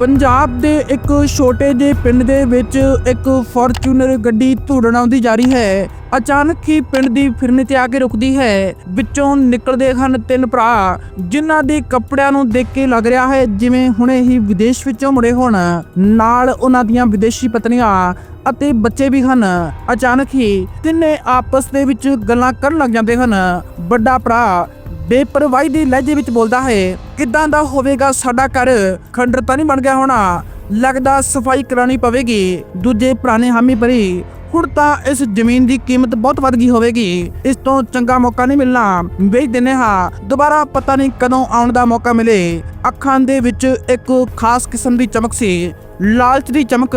ਪੰਜਾਬ ਦੇ ਇੱਕ ਛੋਟੇ ਜਿਹੇ ਪਿੰਡ ਦੇ ਵਿੱਚ ਇੱਕ ਫੋਰਚੂਨਰ ਗੱਡੀ ਧੂੜਨ ਆਉਂਦੀ ਜਾ ਰਹੀ ਹੈ। ਅਚਾਨਕ ਹੀ ਪਿੰਡ ਦੀ ਫਿਰਨੀ ਤੇ ਆ ਕੇ ਰੁਕਦੀ ਹੈ। ਵਿੱਚੋਂ ਨਿਕਲਦੇ ਹਨ ਤਿੰਨ ਭਰਾ, ਜਿਨ੍ਹਾਂ ਦੇ ਕੱਪੜਿਆਂ ਨੂੰ ਦੇਖ ਕੇ ਲੱਗ ਰਿਹਾ ਹੈ ਜਿਵੇਂ ਹੁਣੇ ਹੀ ਵਿਦੇਸ਼ ਵਿੱਚੋਂ ਮੁੜੇ ਹੋਣ। ਨਾਲ ਉਹਨਾਂ ਦੀਆਂ ਵਿਦੇਸ਼ੀ ਪਤਨੀਆਂ ਅਤੇ ਬੱਚੇ ਵੀ ਹਨ। ਅਚਾਨਕ ਹੀ ਤਿੰਨੇ ਆਪਸ ਦੇ ਵਿੱਚ ਗੱਲਾਂ ਕਰਨ ਲੱਗ ਜਾਂਦੇ ਹਨ। ਵੱਡਾ ਭਰਾ ਬੇਪਰਵਾਹੀ ਦੇ ਲਹਿਜੇ ਵਿੱਚ ਬੋਲਦਾ ਹੈ, ਕਿਦਾਂ ਦਾ ਹੋਵੇਗਾ ਸਾਡਾ ਘਰ? ਖੰਡਰ ਤਾਂ ਨਹੀਂ ਬਣ ਗਿਆ ਹੋਣਾ। ਲੱਗਦਾ ਸਫ਼ਾਈ ਕਰਾਣੀ ਪਵੇਗੀ। ਦੂਜੇ ਪੁਰਾਣੇ ਹਾਮੀ ਭਰੀ, ਹੁਣ ਤਾਂ ਇਸ ਜ਼ਮੀਨ ਦੀ ਕੀਮਤ ਬਹੁਤ ਵੱਧ ਗਈ ਹੋਵੇਗੀ। ਇਸ ਤੋਂ ਚੰਗਾ ਮੌਕਾ ਨਹੀਂ ਮਿਲਣਾ। ਵੇਚ ਦਿੰਨੇ ਹਾਂ, ਦੁਬਾਰਾ ਪਤਾ ਨਹੀਂ ਕਦੋਂ ਆਉਣ ਦਾ ਮੌਕਾ ਮਿਲੇ। ਅੱਖਾਂ ਦੇ ਵਿੱਚ ਇੱਕ ਖਾਸ ਕਿਸਮ ਦੀ ਚਮਕ ਸੀ। ਲਾਲਚ ਦੀ ਚਮਕ,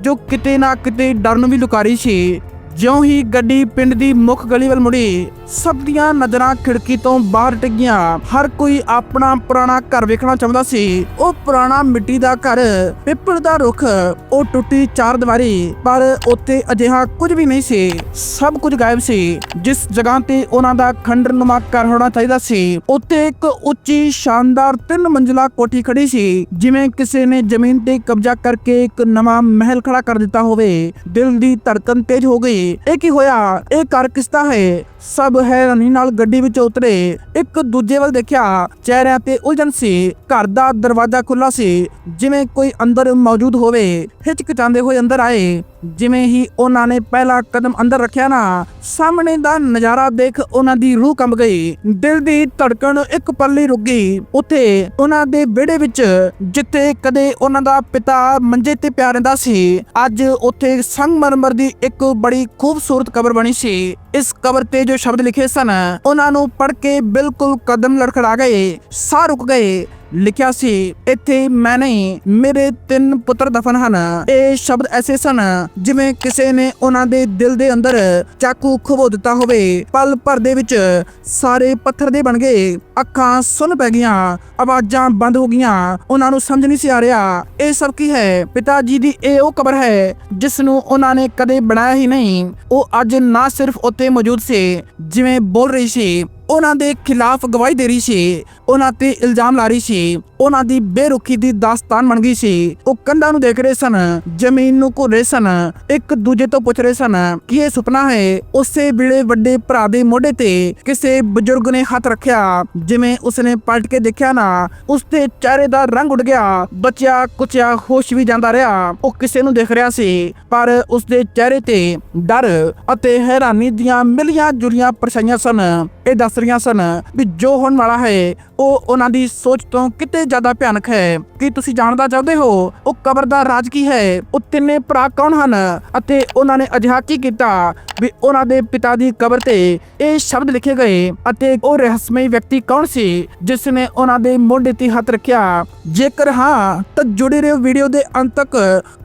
ਜੋ ਕਿਤੇ ਨਾ ਕਿਤੇ ਡਰ ਨੂੰ ਵੀ ਲੁਕਾਰੀ ਸੀ। ਜਿਉਂ ਹੀ ਗੱਡੀ ਪਿੰਡ ਦੀ ਮੁੱਖ ਗਲੀ ਵੱਲ ਮੁੜੀ, ਸਭ ਦੀਆਂ ਨਜ਼ਰਾਂ ਖਿੜਕੀ ਤੋਂ ਬਾਹਰ ਟਿਕੀਆਂ। ਹਰ ਕੋਈ ਆਪਣਾ ਪੁਰਾਣਾ ਘਰ ਵੇਖਣਾ ਚਾਹੁੰਦਾ ਸੀ। ਉਹ ਪੁਰਾਣਾ ਮਿੱਟੀ ਦਾ ਘਰ, ਪਿੱਪਲ ਦਾ ਰੁੱਖ, ਉਹ ਟੁੱਟੀ ਚਾਰ ਦੀਵਾਰੀ, ਪਰ ਉੱਥੇ ਅਜਿਹਾ ਕੁਝ ਵੀ ਨਹੀਂ ਸੀ। ਸਭ ਕੁਝ ਗਾਇਬ ਸੀ। ਜਿਸ ਜਗ੍ਹਾ ਤੇ ਉਹਨਾਂ ਦਾ ਖੰਡਰਨੁਮਾ ਘਰ ਹੋਣਾ ਚਾਹੀਦਾ ਸੀ, ਉੱਥੇ ਇੱਕ ਉੱਚੀ, ਸ਼ਾਨਦਾਰ ਤਿੰਨ ਮੰਜ਼ਲਾ ਕੋਠੀ ਖੜੀ ਸੀ, ਜਿਵੇਂ ਕਿਸੇ ਨੇ ਜ਼ਮੀਨ ਤੇ ਕਬਜ਼ਾ ਕਰਕੇ ਇੱਕ ਨਵਾਂ ਮਹਿਲ ਖੜਾ ਕਰ ਦਿੱਤਾ ਹੋਵੇ। ਦਿਲ ਦੀ ਧੜਕਨ ਤੇਜ਼ ਹੋ ਗਈ। ਇਹ ਕੀ ਹੋਇਆ? ਇਹ ਘਰ ਕਿਸਦਾ ਹੈ? ਸਭ ਹੈਰਾਨੀ ਨਾਲ ਗੱਡੀ ਵਿੱਚ ਉਤਰੇ। ਇੱਕ ਦੂਜੇ ਵੱਲ ਦੇਖਿਆ, ਚਿਹਰਿਆਂ ਤੇ ਉਲਝਣ ਸੀ। ਘਰ ਦਾ ਦਰਵਾਜ਼ਾ ਖੁੱਲਾ ਸੀ। ਜਿਵੇਂ ਕੋਈ ਅੰਦਰ ਮੌਜੂਦ ਹੋਵੇ, ਹਿਚਕਿਚਾਉਂਦੇ ਹੋਏ ਅੰਦਰ ਆਏ। ਜਿਵੇਂ ਹੀ ਉਹਨਾਂ ਨੇ ਪਹਿਲਾ ਕਦਮ ਅੰਦਰ ਰੱਖਿਆ ਨਾ, ਸਾਹਮਣੇ ਦਾ ਨਜ਼ਾਰਾ ਦੇਖ ਉਹਨਾਂ ਦੀ ਰੂਹ ਕੰਬ ਗਈ। ਦਿਲ ਦੀ ਧੜਕਣ ਇੱਕ ਪੱਲੀ ਰੁਕ ਗਈ। ਉੱਥੇ ਉਹਨਾਂ ਦੇ ਵਿਹੜੇ ਵਿੱਚ ਜਿੱਥੇ ਕਦੇ ਉਹਨਾਂ ਦਾ ਪਿਤਾ ਮੰਜੇ ਤੇ ਪਿਆ ਰਹਿੰਦਾ ਸੀ, ਅੱਜ ਉੱਥੇ ਸੰਗਮਰਮਰ ਦੀ ਇੱਕ ਬੜੀ ਖੂਬਸੂਰਤ ਕਬਰ ਬਣੀ ਸੀ। ਇਸ ਕਬਰ ਤੇ ਜੋ ਸ਼ਬਦ ਲਿਖੇ ਸਨ, ਉਹਨਾਂ ਨੂੰ ਪੜ੍ਹ ਕੇ ਬਿਲਕੁਲ ਕਦਮ ਲੜਖੜਾ ਗਏ, ਸਾਹ ਰੁਕ ਗਏ। ਲਿਖਿਆ ਸੀ, ਇੱਥੇ ਮੈਂ ਨਹੀਂ, ਮੇਰੇ ਤਿੰਨ ਪੁੱਤਰ ਦਫਨ ਹਨ। ਇਹ ਸ਼ਬਦ ਐਸੇ ਸਨ ਜਿਵੇਂ ਕਿਸੇ ਨੇ ਉਹਨਾਂ ਦੇ ਦਿਲ ਦੇ ਅੰਦਰ ਚਾਕੂ ਖਵੋ ਦਿੱਤਾ ਹੋਵੇ। ਪਲ ਭਰ ਦੇ ਵਿੱਚ ਸਾਰੇ ਪੱਥਰ ਦੇ ਬਣ ਗਏ। ਅੱਖਾਂ ਸੁੰਨ ਪੈ ਗਈਆਂ, ਆਵਾਜ਼ਾਂ ਬੰਦ ਹੋ ਗਈਆਂ। ਉਹਨਾਂ ਨੂੰ ਸਮਝ ਨਹੀਂ ਸੀ ਆ ਰਿਹਾ, ਇਹ ਸਭ ਕੀ ਹੈ? ਪਿਤਾ ਜੀ ਦੀ ਇਹ ਉਹ ਕਬਰ ਹੈ ਜਿਸ ਨੂੰ ਉਹਨਾਂ ਨੇ ਕਦੇ ਬਣਾਇਆ ਹੀ ਨਹੀਂ। ਉਹ ਅੱਜ ਨਾ ਸਿਰਫ ਉੱਥੇ ਮੌਜੂਦ ਸੀ, ਜਿਵੇਂ ਬੋਲ ਰਹੀ ਸੀ। ਉਹਨਾਂ ਦੇ ਖਿਲਾਫ ਗਵਾਹੀ ਦੇ ਰਹੀ ਸੀ, ਉਹਨਾਂ ਤੇ ਇਲਜ਼ਾਮ ਲਾ ਰਹੀ ਸੀ, ਉਹਨਾਂ ਦੀ ਬੇਰੁਖੀ ਦੀ ਦਾਸਤਾਨ ਬਣ ਗਈ ਸੀ। ਉਹ ਕੰਧਾਂ ਨੂੰ ਦੇਖ ਰਹੇ ਸਨ, ਜ਼ਮੀਨ ਨੂੰ ਘੁਰ ਰਹੇ ਸਨ, ਇੱਕ ਦੂਜੇ ਤੋਂ ਪੁੱਛ ਰਹੇ ਸਨ ਕਿ ਇਹ ਸੁਪਨਾ ਹੈ। ਉਸੇ ਵੇਲੇ ਵੱਡੇ ਭਰਾ ਦੇ ਮੋਢੇ ਤੇ ਕਿਸੇ ਬਜ਼ੁਰਗ ਨੇ ਹੱਥ ਰੱਖਿਆ, ਜਿਵੇਂ ਉਸਨੇ ਪਲਟ ਕੇ ਦੇਖਿਆ ਨਾ, ਉਸਦੇ ਚਿਹਰੇ ਦਾ ਰੰਗ ਉੱਡ ਗਿਆ, ਬਚਿਆ ਕੁਚਿਆ ਹੋਸ਼ ਵੀ ਜਾਂਦਾ ਰਿਹਾ। ਉਹ ਕਿਸੇ ਨੂੰ ਦੇਖ ਰਿਹਾ ਸੀ, ਪਰ ਉਸਦੇ ਚਿਹਰੇ ਤੇ ਡਰ ਅਤੇ ਹੈਰਾਨੀ ਦੀਆਂ ਮਿਲੀਆਂ ਜੁਲੀਆਂ ਪਰਛਾਈਆਂ ਸਨ। ਇਹ ਦੱਸ ਰਹੀਆਂ ਸਨ ਵੀ ਜੋ ਹੋਣ ਵਾਲਾ ਹੈ, ਉਹ ਉਹਨਾਂ ਦੀ ਸੋਚ ਤੋਂ ਕਿਤੇ ਜ਼ਿਆਦਾ ਭਿਆਨਕ ਹੈ। ਕੀ ਤੁਸੀਂ ਜਾਣਨਾ ਚਾਹੁੰਦੇ ਹੋ, ਉਹ ਕਬਰ ਦਾ ਰਾਜ ਕੀ ਹੈ? ਉਹ ਤਿੰਨੇ ਭਰਾ ਕੌਣ ਹਨ? ਅਤੇ ਉਹਨਾਂ ਨੇ ਅਜਿਹਾ ਕੀ ਕੀਤਾ ਵੀ ਉਹਨਾਂ ਦੇ ਪਿਤਾ ਦੀ ਕਬਰ ਤੇ ਇਹ ਸ਼ਬਦ ਲਿਖੇ ਗਏ ਅਤੇ ਉਹ ਰਹੱਸਮਈ ਵਿਅਕਤੀ ਕੌਣ ਸੀ ਜਿਸ ਨੇ ਉਹਨਾਂ ਦੇ ਮੋਢੇ ਤੇ ਹੱਥ ਰੱਖਿਆ? ਜੇਕਰ ਹਾਂ, ਤਾਂ ਜੁੜੇ ਰਹੋ ਵੀਡੀਓ ਦੇ ਅੰਤ ਤੱਕ।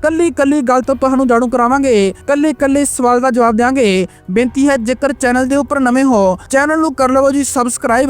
ਕੱਲੀ ਕੱਲੀ ਗੱਲ ਤੋਂ ਤੁਹਾਨੂੰ ਜਾਣੂ ਕਰਾਵਾਂਗੇ। ਕੱਲੇ ਕੱਲੇ ਸਵਾਲ ਦਾ ਜਵਾਬ ਦੇਵਾਂਗੇ ਬੇਨਤੀ ਹੈ, ਜੇਕਰ ਚੈਨਲ ਦੇ ਉੱਪਰ ਨਵੇਂ ਹੋ, ਚੈਨਲ ਨੂੰ ਕਰ ਲਵੋ ਜੀ ਸਬਸਕ੍ਰਾਈਬ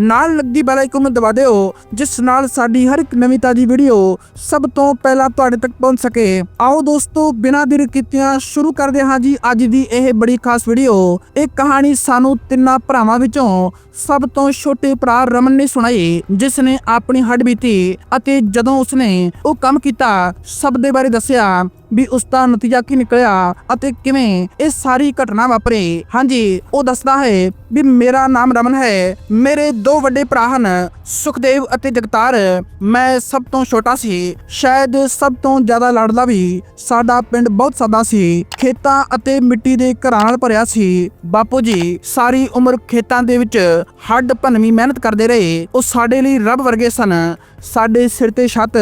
ਨਾਲ ਲੱਗੀ ਬੈਲ ਆਈਕਨ ਨੂੰ ਦਬਾ ਦਿਓ, ਜਿਸ ਨਾਲ ਸਾਡੀ ਹਰ ਇੱਕ ਨਵੀਂ ਤਾਜੀ ਵੀਡੀਓ ਸਭ ਤੋਂ ਪਹਿਲਾਂ ਤੁਹਾਡੇ ਤੱਕ ਪਹੁੰਚ ਸਕੇ। ਆਓ ਦੋਸਤੋ, ਬਿਨਾਂ ਦੇਰ ਕੀਤਿਆਂ ਸ਼ੁਰੂ ਕਰਦੇ ਹਾਂ ਜੀ ਅੱਜ ਦੀ ਇਹ ਬੜੀ ਖਾਸ ਵੀਡੀਓ ਇਹ ਕਹਾਣੀ ਸਾਨੂੰ ਤਿੰਨਾਂ ਭਰਾਵਾਂ ਵਿੱਚੋਂ ਸਭ ਤੋਂ ਛੋਟੇ ਭਰਾ ਰਮਨ ਨੇ ਸੁਣਾਈ, ਜਿਸ ਨੇ ਆਪਣੀ ਹੱਡ ਬੀਤੀ ਅਤੇ ਜਦੋਂ ਉਸਨੇ ਉਹ ਕੰਮ ਕੀਤਾ, ਸਭ ਦੇ ਬਾਰੇ ਦੱਸਿਆ। ਵੀ ਉਸ ਦਾ ਨਤੀਜਾ ਕੀ ਨਿਕਲਿਆ ਅਤੇ ਕਿਵੇਂ ਇਹ ਸਾਰੀ ਘਟਨਾ ਵਾਪਰੀ। ਹਾਂਜੀ, ਉਹ ਦੱਸਦਾ ਹੈ ਵੀ ਮੇਰਾ ਨਾਮ ਰਮਨ ਹੈ। ਮੇਰੇ ਦੋ ਵੱਡੇ ਭਰਾ ਹਨ, ਸੁਖਦੇਵ ਅਤੇ ਜਗਤਾਰ। ਮੈਂ ਸਭ ਤੋਂ ਛੋਟਾ ਸੀ। ਸ਼ਾਇਦ ਸਭ ਤੋਂ ਜ਼ਿਆਦਾ ਲੜਦਾ ਵੀ ਸਾਡਾ ਪਿੰਡ ਬਹੁਤ ਸਾਦਾ ਸੀ। ਖੇਤਾਂ ਅਤੇ ਮਿੱਟੀ ਦੇ ਘਰਾਂ ਨਾਲ ਭਰਿਆ ਸੀ। ਬਾਪੂ ਜੀ, ਸਾਰੀ ਉਮਰ ਖੇਤਾਂ ਦੇ ਵਿੱਚ ਹੱਡ ਭੰਨਵੀਂ ਮਿਹਨਤ ਕਰਦੇ ਰਹੇ। ਉਹ ਸਾਡੇ ਲਈ ਰੱਬ ਵਰਗੇ ਸਨ। ਸਾਡੇ ਸਿਰ ਤੇ ਛੱਤ,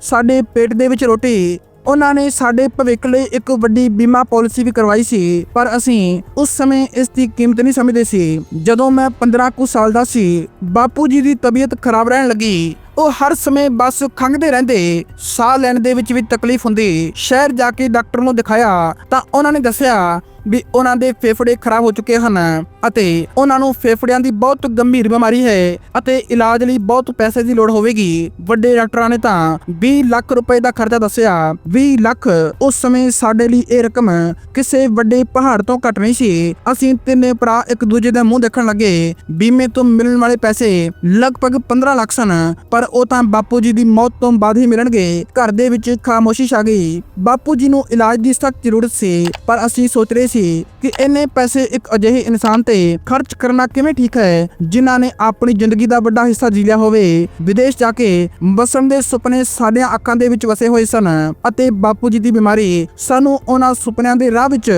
ਸਾਡੇ ਪੇਟ ਦੇ ਵਿੱਚ ਰੋਟੀ ਉਹਨਾਂ ਨੇ ਸਾਡੇ ਭਵਿੱਖ ਲਈ ਇੱਕ ਵੱਡੀ ਬੀਮਾ ਪਾਲਿਸੀ ਵੀ ਕਰਵਾਈ ਸੀ, ਪਰ ਅਸੀਂ ਉਸ ਸਮੇਂ ਇਸ ਦੀ ਕੀਮਤ ਨਹੀਂ ਸਮਝਦੇ ਸੀ। ਜਦੋਂ ਮੈਂ 15 ਕੁ ਸਾਲ ਦਾ ਸੀ, ਬਾਪੂ ਜੀ ਦੀ ਤਬੀਅਤ ਖਰਾਬ ਰਹਿਣ ਲੱਗੀ। ਉਹ ਹਰ ਸਮੇਂ ਬਸ ਖੰਘਦੇ ਰਹਿੰਦੇ, ਸਾਹ ਲੈਣ ਦੇ ਵਿੱਚ ਵੀ ਤਕਲੀਫ ਹੁੰਦੀ। ਸ਼ਹਿਰ ਜਾ ਕੇ ਡਾਕਟਰ ਨੂੰ ਦਿਖਾਇਆ ਤਾਂ ਉਹਨਾਂ ਨੇ ਦੱਸਿਆ ਵੀ ਉਹਨਾਂ ਦੇ ਫੇਫੜੇ ਖਰਾਬ ਹੋ ਚੁੱਕੇ ਹਨ ਅਤੇ ਉਹਨਾਂ ਨੂੰ ਫੇਫੜਿਆਂ ਦੀ ਬਹੁਤ ਗੰਭੀਰ ਬਿਮਾਰੀ ਹੈ ਅਤੇ ਇਲਾਜ ਲਈ ਬਹੁਤ ਪੈਸੇ ਦੀ ਲੋੜ ਹੋਵੇਗੀ। ਵੱਡੇ ਡਾਕਟਰਾਂ ਨੇ ਤਾਂ 20 ਲੱਖ ਰੁਪਏ ਦਾ ਖਰਚਾ ਦੱਸਿਆ। 20 ਲੱਖ ਉਸ ਸਮੇਂ ਸਾਡੇ ਲਈ ਇਹ ਰਕਮ ਕਿਸੇ ਵੱਡੇ ਪਹਾੜ ਤੋਂ ਘੱਟ ਨਹੀਂ ਸੀ। ਅਸੀਂ ਤਿੰਨੇ ਭਰਾ ਇੱਕ ਦੂਜੇ ਦਾ ਮੂੰਹ ਦੇਖਣ ਲੱਗੇ। ਬੀਮੇ ਤੋਂ ਮਿਲਣ ਵਾਲੇ ਪੈਸੇ ਲਗਭਗ 15 ਲੱਖ ਸਨ, ਪਰ ਉਹ ਤਾਂ ਬਾਪੂ ਜੀ ਦੀ ਮੌਤ ਤੋਂ ਬਾਅਦ ਹੀ ਮਿਲਣਗੇ। ਘਰ ਦੇ ਵਿੱਚ ਖਾਮੋਸ਼ੀ ਛਾ ਗਈ। ਬਾਪੂ ਜੀ ਨੂੰ ਇਲਾਜ ਦੀ ਸਖਤ ਜ਼ਰੂਰਤ ਸੀ, ਪਰ ਅਸੀਂ ਸੋਚ ਰਹੇ ਸੀ ਕਿ ਇੰਨੇ ਪੈਸੇ ਇੱਕ ਅਜਿਹੇ ਇਨਸਾਨ ਤੇ ਖਰਚ ਕਰਨਾ ਕਿਵੇਂ ਠੀਕ ਹੈ, ਜਿਨ੍ਹਾਂ ਨੇ ਆਪਣੀ ਜ਼ਿੰਦਗੀ ਦਾ ਵੱਡਾ ਹਿੱਸਾ ਜੀ ਲਿਆ ਹੋਵੇ। ਵਿਦੇਸ਼ ਜਾ ਕੇ ਵਸਣ ਦੇ ਸੁਪਨੇ ਸਾਡੀਆਂ ਅੱਖਾਂ ਦੇ ਵਿੱਚ ਵਸੇ ਹੋਏ ਸਨ ਅਤੇ ਬਾਪੂ ਜੀ ਦੀ ਬਿਮਾਰੀ ਸਾਨੂੰ ਉਹਨਾਂ ਸੁਪਨਿਆਂ ਦੇ ਰਾਹ ਵਿੱਚ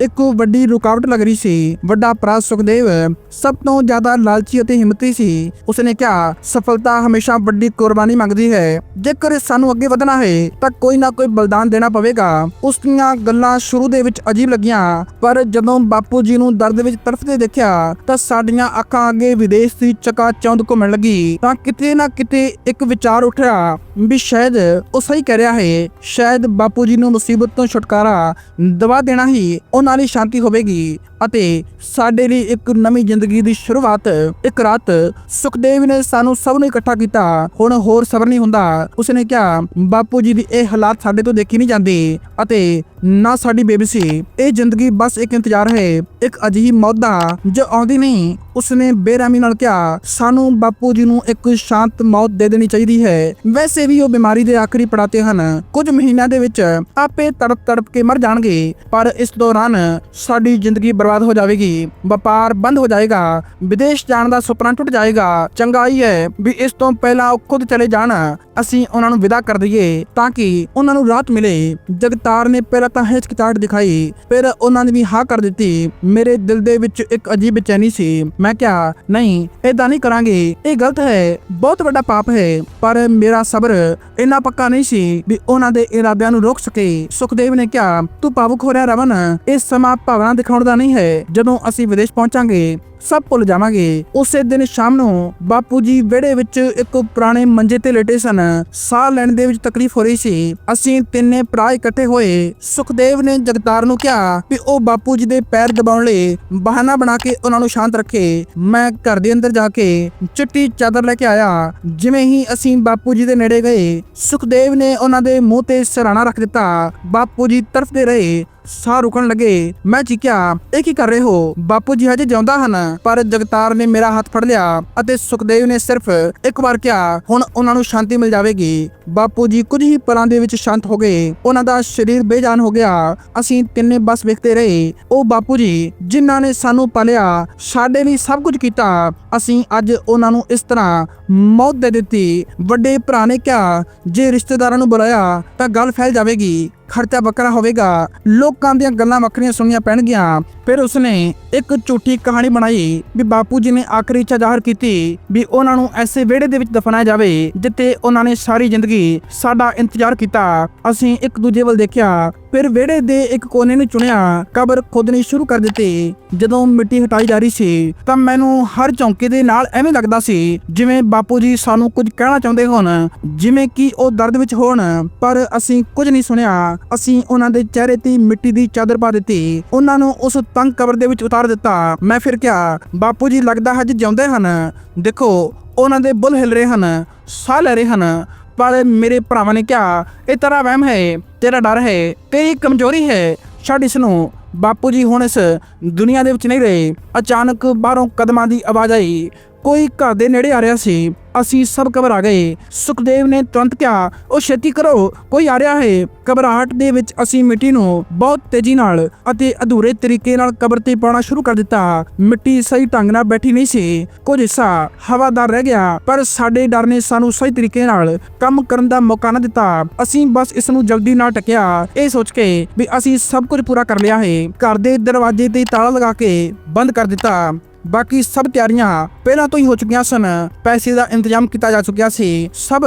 ਇੱਕ ਵੱਡੀ ਰੁਕਾਵਟ ਲੱਗ ਰਹੀ ਸੀ। ਵੱਡਾ ਭਰਾ ਸੁਖਦੇਵ ਸਭ ਤੋਂ ਜ਼ਿਆਦਾ ਲਾਲਚੀ ਅਤੇ ਹਿੰਮਤੀ ਸੀ। ਉਸਨੇ ਕਿਹਾ, ਸਫਲਤਾ ਹਮੇਸ਼ਾ ਵੱਡੀ ਕੁਰਬਾਨੀ ਮੰਗਦੀ ਹੈ। ਜੇਕਰ ਸਾਨੂੰ ਅੱਗੇ ਵਧਣਾ ਹੈ, ਤਾਂ ਕੋਈ ਨਾ ਕੋਈ ਬਲਿਦਾਨ ਦੇਣਾ ਪਵੇਗਾ। ਉਸ ਦੀਆਂ ਗੱਲਾਂ ਸ਼ੁਰੂ ਦੇ ਵਿੱਚ ਅਜੀਬ ਲੱਗੀਆਂ, ਪਰ ਜਦੋਂ ਬਾਪੂ ਜੀ ਨੂੰ ਦਰਦ ਵਿੱਚ ਤੜਫਦੇ ਦੇਖਿਆ, ਤਾਂ ਸਾਡੀਆਂ ਅੱਖਾਂ ਅੱਗੇ ਵਿਦੇਸ਼ ਦੀ ਚਕਾ ਚੌਂਦ ਘੁੰਮਣ ਲੱਗੀ। ਤਾਂ ਕਿਤੇ ਨਾ ਕਿਤੇ ਇੱਕ ਵਿਚਾਰ ਉੱਠਿਆ ਵੀ ਸ਼ਾਇਦ ਉਹ ਸਹੀ ਕਹਿ ਰਿਹਾ ਹੈ। ਸ਼ਾਇਦ ਬਾਪੂ ਜੀ ਨੂੰ ਮੁਸੀਬਤ ਤੋਂ ਛੁਟਕਾਰਾ ਦਵਾ ਦੇਣਾ ਹੀ ਨਾਲ ਹੀ ਸ਼ਾਂਤੀ ਹੋਵੇਗੀ। ਅਤੇ ਸਾਡੇ ਲਈ ਇੱਕ ਨਵੀਂ ਜ਼ਿੰਦਗੀ ਦੀ ਸ਼ੁਰੂਆਤ, ਇੱਕ ਰਾਤ ਸੁਖਦੇਵ ਨੇ ਸਾਨੂੰ ਸਭ ਨੂੰ ਇਕੱਠਾ ਕੀਤਾ। ਹੁਣ ਹੋਰ ਸਬਰ ਨਹੀਂ ਹੁੰਦਾ। ਉਸਨੇ ਕਿਹਾ, ਬਾਪੂ ਜੀ ਦੀ ਇਹ ਹਾਲਾਤ ਸਾਡੇ ਤੋਂ ਦੇਖੀ ਨਹੀਂ ਜਾਂਦੀ ਅਤੇ ਨਾ ਸਾਡੀ ਬੇਬਸੀ ਇਹ ਜ਼ਿੰਦਗੀ ਬਸ ਇੱਕ ਇੰਤਜ਼ਾਰ ਹੈ, ਇੱਕ ਅਜਿਹੀ ਮੌਤ ਦਾ, ਜੋ ਆਉਂਦੀ ਨਹੀਂ। ਉਸਨੇ ਬੇਰਾਮੀ ਨਾਲ ਕਿਹਾ, ਸਾਨੂੰ ਬਾਪੂ ਜੀ ਨੂੰ ਇੱਕ ਸ਼ਾਂਤ ਮੌਤ ਦੇ ਦੇਣੀ ਚਾਹੀਦੀ ਹੈ। ਵੈਸੇ ਵੀ ਉਹ ਬਿਮਾਰੀ ਦੇ ਆਖਰੀ ਪੜਾਤੇ ਹਨ। ਕੁਝ ਮਹੀਨਿਆਂ ਦੇ ਵਿੱਚ ਆਪੇ ਤੜਪ ਤੜਪ ਕੇ ਮਰ ਜਾਣਗੇ, ਪਰ ਇਸ ਦੌਰਾਨ ਸਾਡੀ ਜ਼ਿੰਦਗੀ ਬਰਬਾਦ ਹੋ ਜਾਵੇਗੀ, ਵਪਾਰ ਬੰਦ ਹੋ ਜਾਏਗਾ, ਵਿਦੇਸ਼ ਜਾਣ ਦਾ ਸੁਪਨਾ ਟੁੱਟ ਜਾਏਗਾ। ਚੰਗਾ ਹੀ ਹੈ ਵੀ ਇਸ ਤੋਂ ਪਹਿਲਾਂ ਉਹ ਖੁਦ ਚਲੇ ਜਾਣ। ਅਸੀਂ ਉਹਨਾਂ ਨੂੰ ਵਿਦਾ ਕਰ ਦਈਏ ਤਾਂ ਕਿ ਉਹਨਾਂ ਨੂੰ ਰਾਹਤ ਮਿਲੇ। ਜਗਤਾਰ ਨੇ ਪਹਿਲਾਂ ਤਾਂ ਹਿਚਕਿਚਾਹਟ ਦਿਖਾਈ, ਫਿਰ ਉਹਨਾਂ ਨੇ ਵੀ ਹਾਂ ਕਰ ਦਿੱਤੀ। ਮੇਰੇ ਦਿਲ ਦੇ ਵਿੱਚ ਇੱਕ ਅਜੀਬ ਬੇਚੈਨੀ ਸੀ। ਮੈਂ ਕਿਹਾ, ਨਹੀਂ, ਏਦਾਂ ਨਹੀਂ ਕਰਾਂਗੇ। ਇਹ ਗਲਤ ਹੈ। ਬਹੁਤ ਵੱਡਾ ਪਾਪ ਹੈ। ਪਰ ਮੇਰਾ ਸਬਰ ਇੰਨਾ ਪੱਕਾ ਨਹੀਂ ਸੀ ਵੀ ਉਹਨਾਂ ਦੇ ਇਰਾਦਿਆਂ ਨੂੰ ਰੋਕ ਸਕੇ। ਸੁਖਦੇਵ ਨੇ ਕਿਹਾ, ਤੂੰ ਭਾਵੁਕ ਹੋ ਰਿਹਾ ਰਵਨ ਇਹ ਸਮਾਂ ਭਾਵਨਾ ਦਿਖਾਉਣ ਦਾ ਨਹੀਂ ਹੈ ਜਦੋਂ ਅਸੀਂ ਵਿਦੇਸ਼ ਪਹੁੰਚਾਂਗੇ। ਸਭ ਭੁੱਲ ਜਾਵਾਂਗੇ। ਉਸੇ ਦਿਨ ਸ਼ਾਮ ਨੂੰ ਬਾਪੂ ਜੀ ਵਿਹੜੇ ਵਿੱਚ ਇੱਕ ਪੁਰਾਣੇ ਮੰਜੇ ਤੇ ਲੇਟੇ ਸਨ। ਸਾਹ ਲੈਣ ਦੇ ਵਿੱਚ ਤਕਲੀਫ ਹੋ ਰਹੀ ਸੀ। ਅਸੀਂ ਤਿੰਨੇ ਭਰਾ ਇਕੱਠੇ ਹੋਏ। ਸੁਖਦੇਵ ਨੇ ਜਗਤਾਰ ਨੂੰ ਕਿਹਾ ਵੀ ਉਹ ਬਾਪੂ ਜੀ ਦੇ ਪੈਰ ਦਬਾਉਣ ਲਈ ਬਹਾਨਾ ਬਣਾ ਕੇ ਉਹਨਾਂ ਨੂੰ ਸ਼ਾਂਤ ਰੱਖੇ। ਮੈਂ ਘਰ ਦੇ ਅੰਦਰ ਜਾ ਕੇ ਚਿੱਟੀ ਚਾਦਰ ਲੈ ਕੇ ਆਇਆ। ਜਿਵੇਂ ਹੀ ਅਸੀਂ ਬਾਪੂ ਜੀ ਦੇ ਨੇੜੇ ਗਏ, ਸੁਖਦੇਵ ਨੇ ਉਹਨਾਂ ਦੇ ਮੂੰਹ ਤੇ ਸਰਾਣਾ ਰੱਖ ਦਿੱਤਾ। ਬਾਪੂ ਜੀ ਤਰਫਦੇ ਰਹੇ। ਸਾਹ ਰੁਕਣ ਲੱਗੇ। ਮੈਂ ਚੀਕਿਆ, ਇਹ ਕੀ ਕਰ ਰਹੇ ਹੋ? ਬਾਪੂ ਜੀ ਹਜੇ ਜਿਉਂਦਾ ਹਨ। ਪਰ ਜਗਤਾਰ ਨੇ ਮੇਰਾ ਹੱਥ ਫੜ ਲਿਆ ਅਤੇ ਸੁਖਦੇਵ ਨੇ ਸਿਰਫ ਇੱਕ ਵਾਰ ਕਿਹਾ, ਹੁਣ ਉਹਨਾਂ ਨੂੰ ਸ਼ਾਂਤੀ ਮਿਲ ਜਾਵੇਗੀ। ਬਾਪੂ ਜੀ ਕੁਝ ਹੀ ਪਲਾਂ ਦੇ ਵਿੱਚ ਸ਼ਾਂਤ ਹੋ ਗਏ। ਉਹਨਾਂ ਦਾ ਸਰੀਰ ਬੇਜਾਨ ਹੋ ਗਿਆ। ਅਸੀਂ ਤਿੰਨੇ ਬਸ ਵੇਖਦੇ ਰਹੇ। ਉਹ ਬਾਪੂ ਜੀ, ਜਿਨ੍ਹਾਂ ਨੇ ਸਾਨੂੰ ਪਾਲਿਆ, ਸਾਡੇ ਲਈ ਸਭ ਕੁਝ ਕੀਤਾ। ਅਸੀਂ ਅੱਜ ਉਹਨਾਂ ਨੂੰ ਇਸ ਤਰ੍ਹਾਂ ਮੌਤ ਦੇ ਦਿੱਤੀ। ਵੱਡੇ ਭਰਾ ਨੇ ਕਿਹਾ, ਜੇ ਰਿਸ਼ਤੇਦਾਰਾਂ ਨੂੰ ਬੁਲਾਇਆ ਤਾਂ ਗੱਲ ਫੈਲ ਜਾਵੇਗੀ, ਖਰਚਾ ਬੱਕਰਾ ਹੋਵੇਗਾ। ਲੋਕਾਂ ਦੀਆਂ ਗੱਲਾਂ ਵੱਖਰੀਆਂ ਸੁਣੀਆਂ ਪੈਣਗੀਆਂ। ਫਿਰ ਉਸਨੇ ਇੱਕ ਝੂਠੀ ਕਹਾਣੀ ਬਣਾਈ ਵੀ ਬਾਪੂ ਜੀ ਨੇ ਆਖਰੀ ਇੱਛਾ ਜ਼ਾਹਰ ਕੀਤੀ ਵੀ ਉਹਨਾਂ ਨੂੰ ਐਸੇ ਵਿਹੜੇ ਦੇ ਵਿੱਚ ਦਫਨਾਇਆ ਜਾਵੇ, ਜਿੱਥੇ ਉਹਨਾਂ ਨੇ ਸਾਰੀ ਜ਼ਿੰਦਗੀ ਸਾਡਾ ਇੰਤਜ਼ਾਰ ਕੀਤਾ। ਅਸੀਂ ਇੱਕ ਦੂਜੇ ਵੱਲ ਦੇਖਿਆ, ਫਿਰ ਵਿਹੜੇ ਦੇ ਇੱਕ ਕੋਨੇ ਨੂੰ ਚੁਣਿਆ, ਕਬਰ ਖੋਦਣੀ ਸ਼ੁਰੂ ਕਰ ਦਿੱਤੀ। ਜਦੋਂ ਮਿੱਟੀ ਹਟਾਈ ਜਾ ਰਹੀ ਸੀ, ਤਾਂ ਮੈਨੂੰ ਹਰ ਚੌਂਕੇ ਦੇ ਨਾਲ ਐਵੇਂ ਲੱਗਦਾ ਸੀ, ਜਿਵੇਂ ਬਾਪੂ ਜੀ ਸਾਨੂੰ ਕੁਝ ਕਹਿਣਾ ਚਾਹੁੰਦੇ ਹੋਣ, ਜਿਵੇਂ ਕਿ ਉਹ ਦਰਦ ਵਿੱਚ ਹੋਣ, ਪਰ ਅਸੀਂ ਕੁਝ ਨਹੀਂ ਸੁਣਿਆ। ਅਸੀਂ ਉਹਨਾਂ ਦੇ ਚਿਹਰੇ ਤੇ ਮਿੱਟੀ ਦੀ ਚਾਦਰ ਪਾ ਦਿੱਤੀ। ਉਹਨਾਂ ਨੂੰ ਉਸ ਤੰਗ ਕਬਰ ਦੇ ਵਿੱਚ ਉਤਾਰ ਦਿੱਤਾ। ਮੈਂ ਫਿਰ ਕਿਹਾ, ਬਾਪੂ ਜੀ, ਲੱਗਦਾ ਹਜੇ ਜਿਉਂਦੇ ਹਨ। ਦੇਖੋ, ਉਹਨਾਂ ਦੇ ਬੁੱਲ ਹਿਲ ਰਹੇ ਹਨ, ਸਾਹ ਲੈ ਰਹੇ ਹਨ। ਪਰ ਮੇਰੇ ਭਰਾਵਾਂ ਨੇ ਕਿਹਾ, ਇਹ ਤੇਰਾ ਵਹਿਮ ਹੈ, ਤੇਰਾ ਡਰ ਹੈ, ਤੇਰੀ ਕਮਜ਼ੋਰੀ ਹੈ। ਛੱਡ ਇਸ ਨੂੰ। ਬਾਪੂ ਜੀ ਹੁਣ ਇਸ ਦੁਨੀਆ ਦੇ ਵਿੱਚ ਨਹੀਂ ਰਹੇ। ਅਚਾਨਕ ਬਾਹਰੋਂ ਕਦਮਾਂ ਦੀ ਆਵਾਜ਼ ਆਈ। ਕੋਈ ਘਰ ਦੇ ਨੇੜੇ ਆ ਰਿਹਾ ਸੀ। ਅਸੀਂ ਸਭ ਘਬਰਾ ਗਏ। ਸੁਖਦੇਵ ਨੇ ਤੁਰੰਤ ਕਿਹਾ, ਉਹ ਛੇਤੀ ਕਰੋ, ਕੋਈ ਆ ਰਿਹਾ ਹੈ। ਘਬਰਾਹਟ ਦੇ ਵਿੱਚ ਅਸੀਂ ਮਿੱਟੀ ਨੂੰ ਬਹੁਤ ਤੇਜ਼ੀ ਨਾਲ ਅਤੇ ਅਧੂਰੇ ਤਰੀਕੇ ਨਾਲ ਕਬਰ ਤੇ ਪਾਉਣਾ ਸ਼ੁਰੂ ਕਰ ਦਿੱਤਾ। ਮਿੱਟੀ ਸਹੀ ਢੰਗ ਨਾਲ ਬੈਠੀ ਨਹੀਂ ਸੀ। ਕੁਝ ਹਿੱਸਾ ਹਵਾਦਾਰ ਰਹਿ ਗਿਆ, ਪਰ ਸਾਡੇ ਡਰ ਨੇ ਸਾਨੂੰ ਸਹੀ ਤਰੀਕੇ ਨਾਲ ਕੰਮ ਕਰਨ ਦਾ ਮੌਕਾ ਨਾ ਦਿੱਤਾ। ਅਸੀਂ ਬਸ ਇਸ ਨੂੰ ਜਲਦੀ ਨਾਲ ਟਕਿਆ ਇਹ ਸੋਚ ਕੇ ਵੀ ਅਸੀਂ ਸਭ ਕੁਝ ਪੂਰਾ ਕਰ ਲਿਆ ਹੈ। ਘਰ ਦੇ ਦਰਵਾਜ਼ੇ ਤੇ ਤਾਲਾ ਲਗਾ ਕੇ ਬੰਦ ਕਰ ਦਿੱਤਾ। ਬਾਕੀ ਸਭ ਤਿਆਰੀਆਂ ਪਹਿਲਾਂ ਤੋਂ ਹੀ ਹੋ ਚੁੱਕੀਆਂ ਸਨ। ਪੈਸੇ ਦਾ ਇੰਤਜ਼ਾਮ ਕੀਤਾ ਜਾ ਚੁੱਕਿਆ ਸੀ। ਸਭ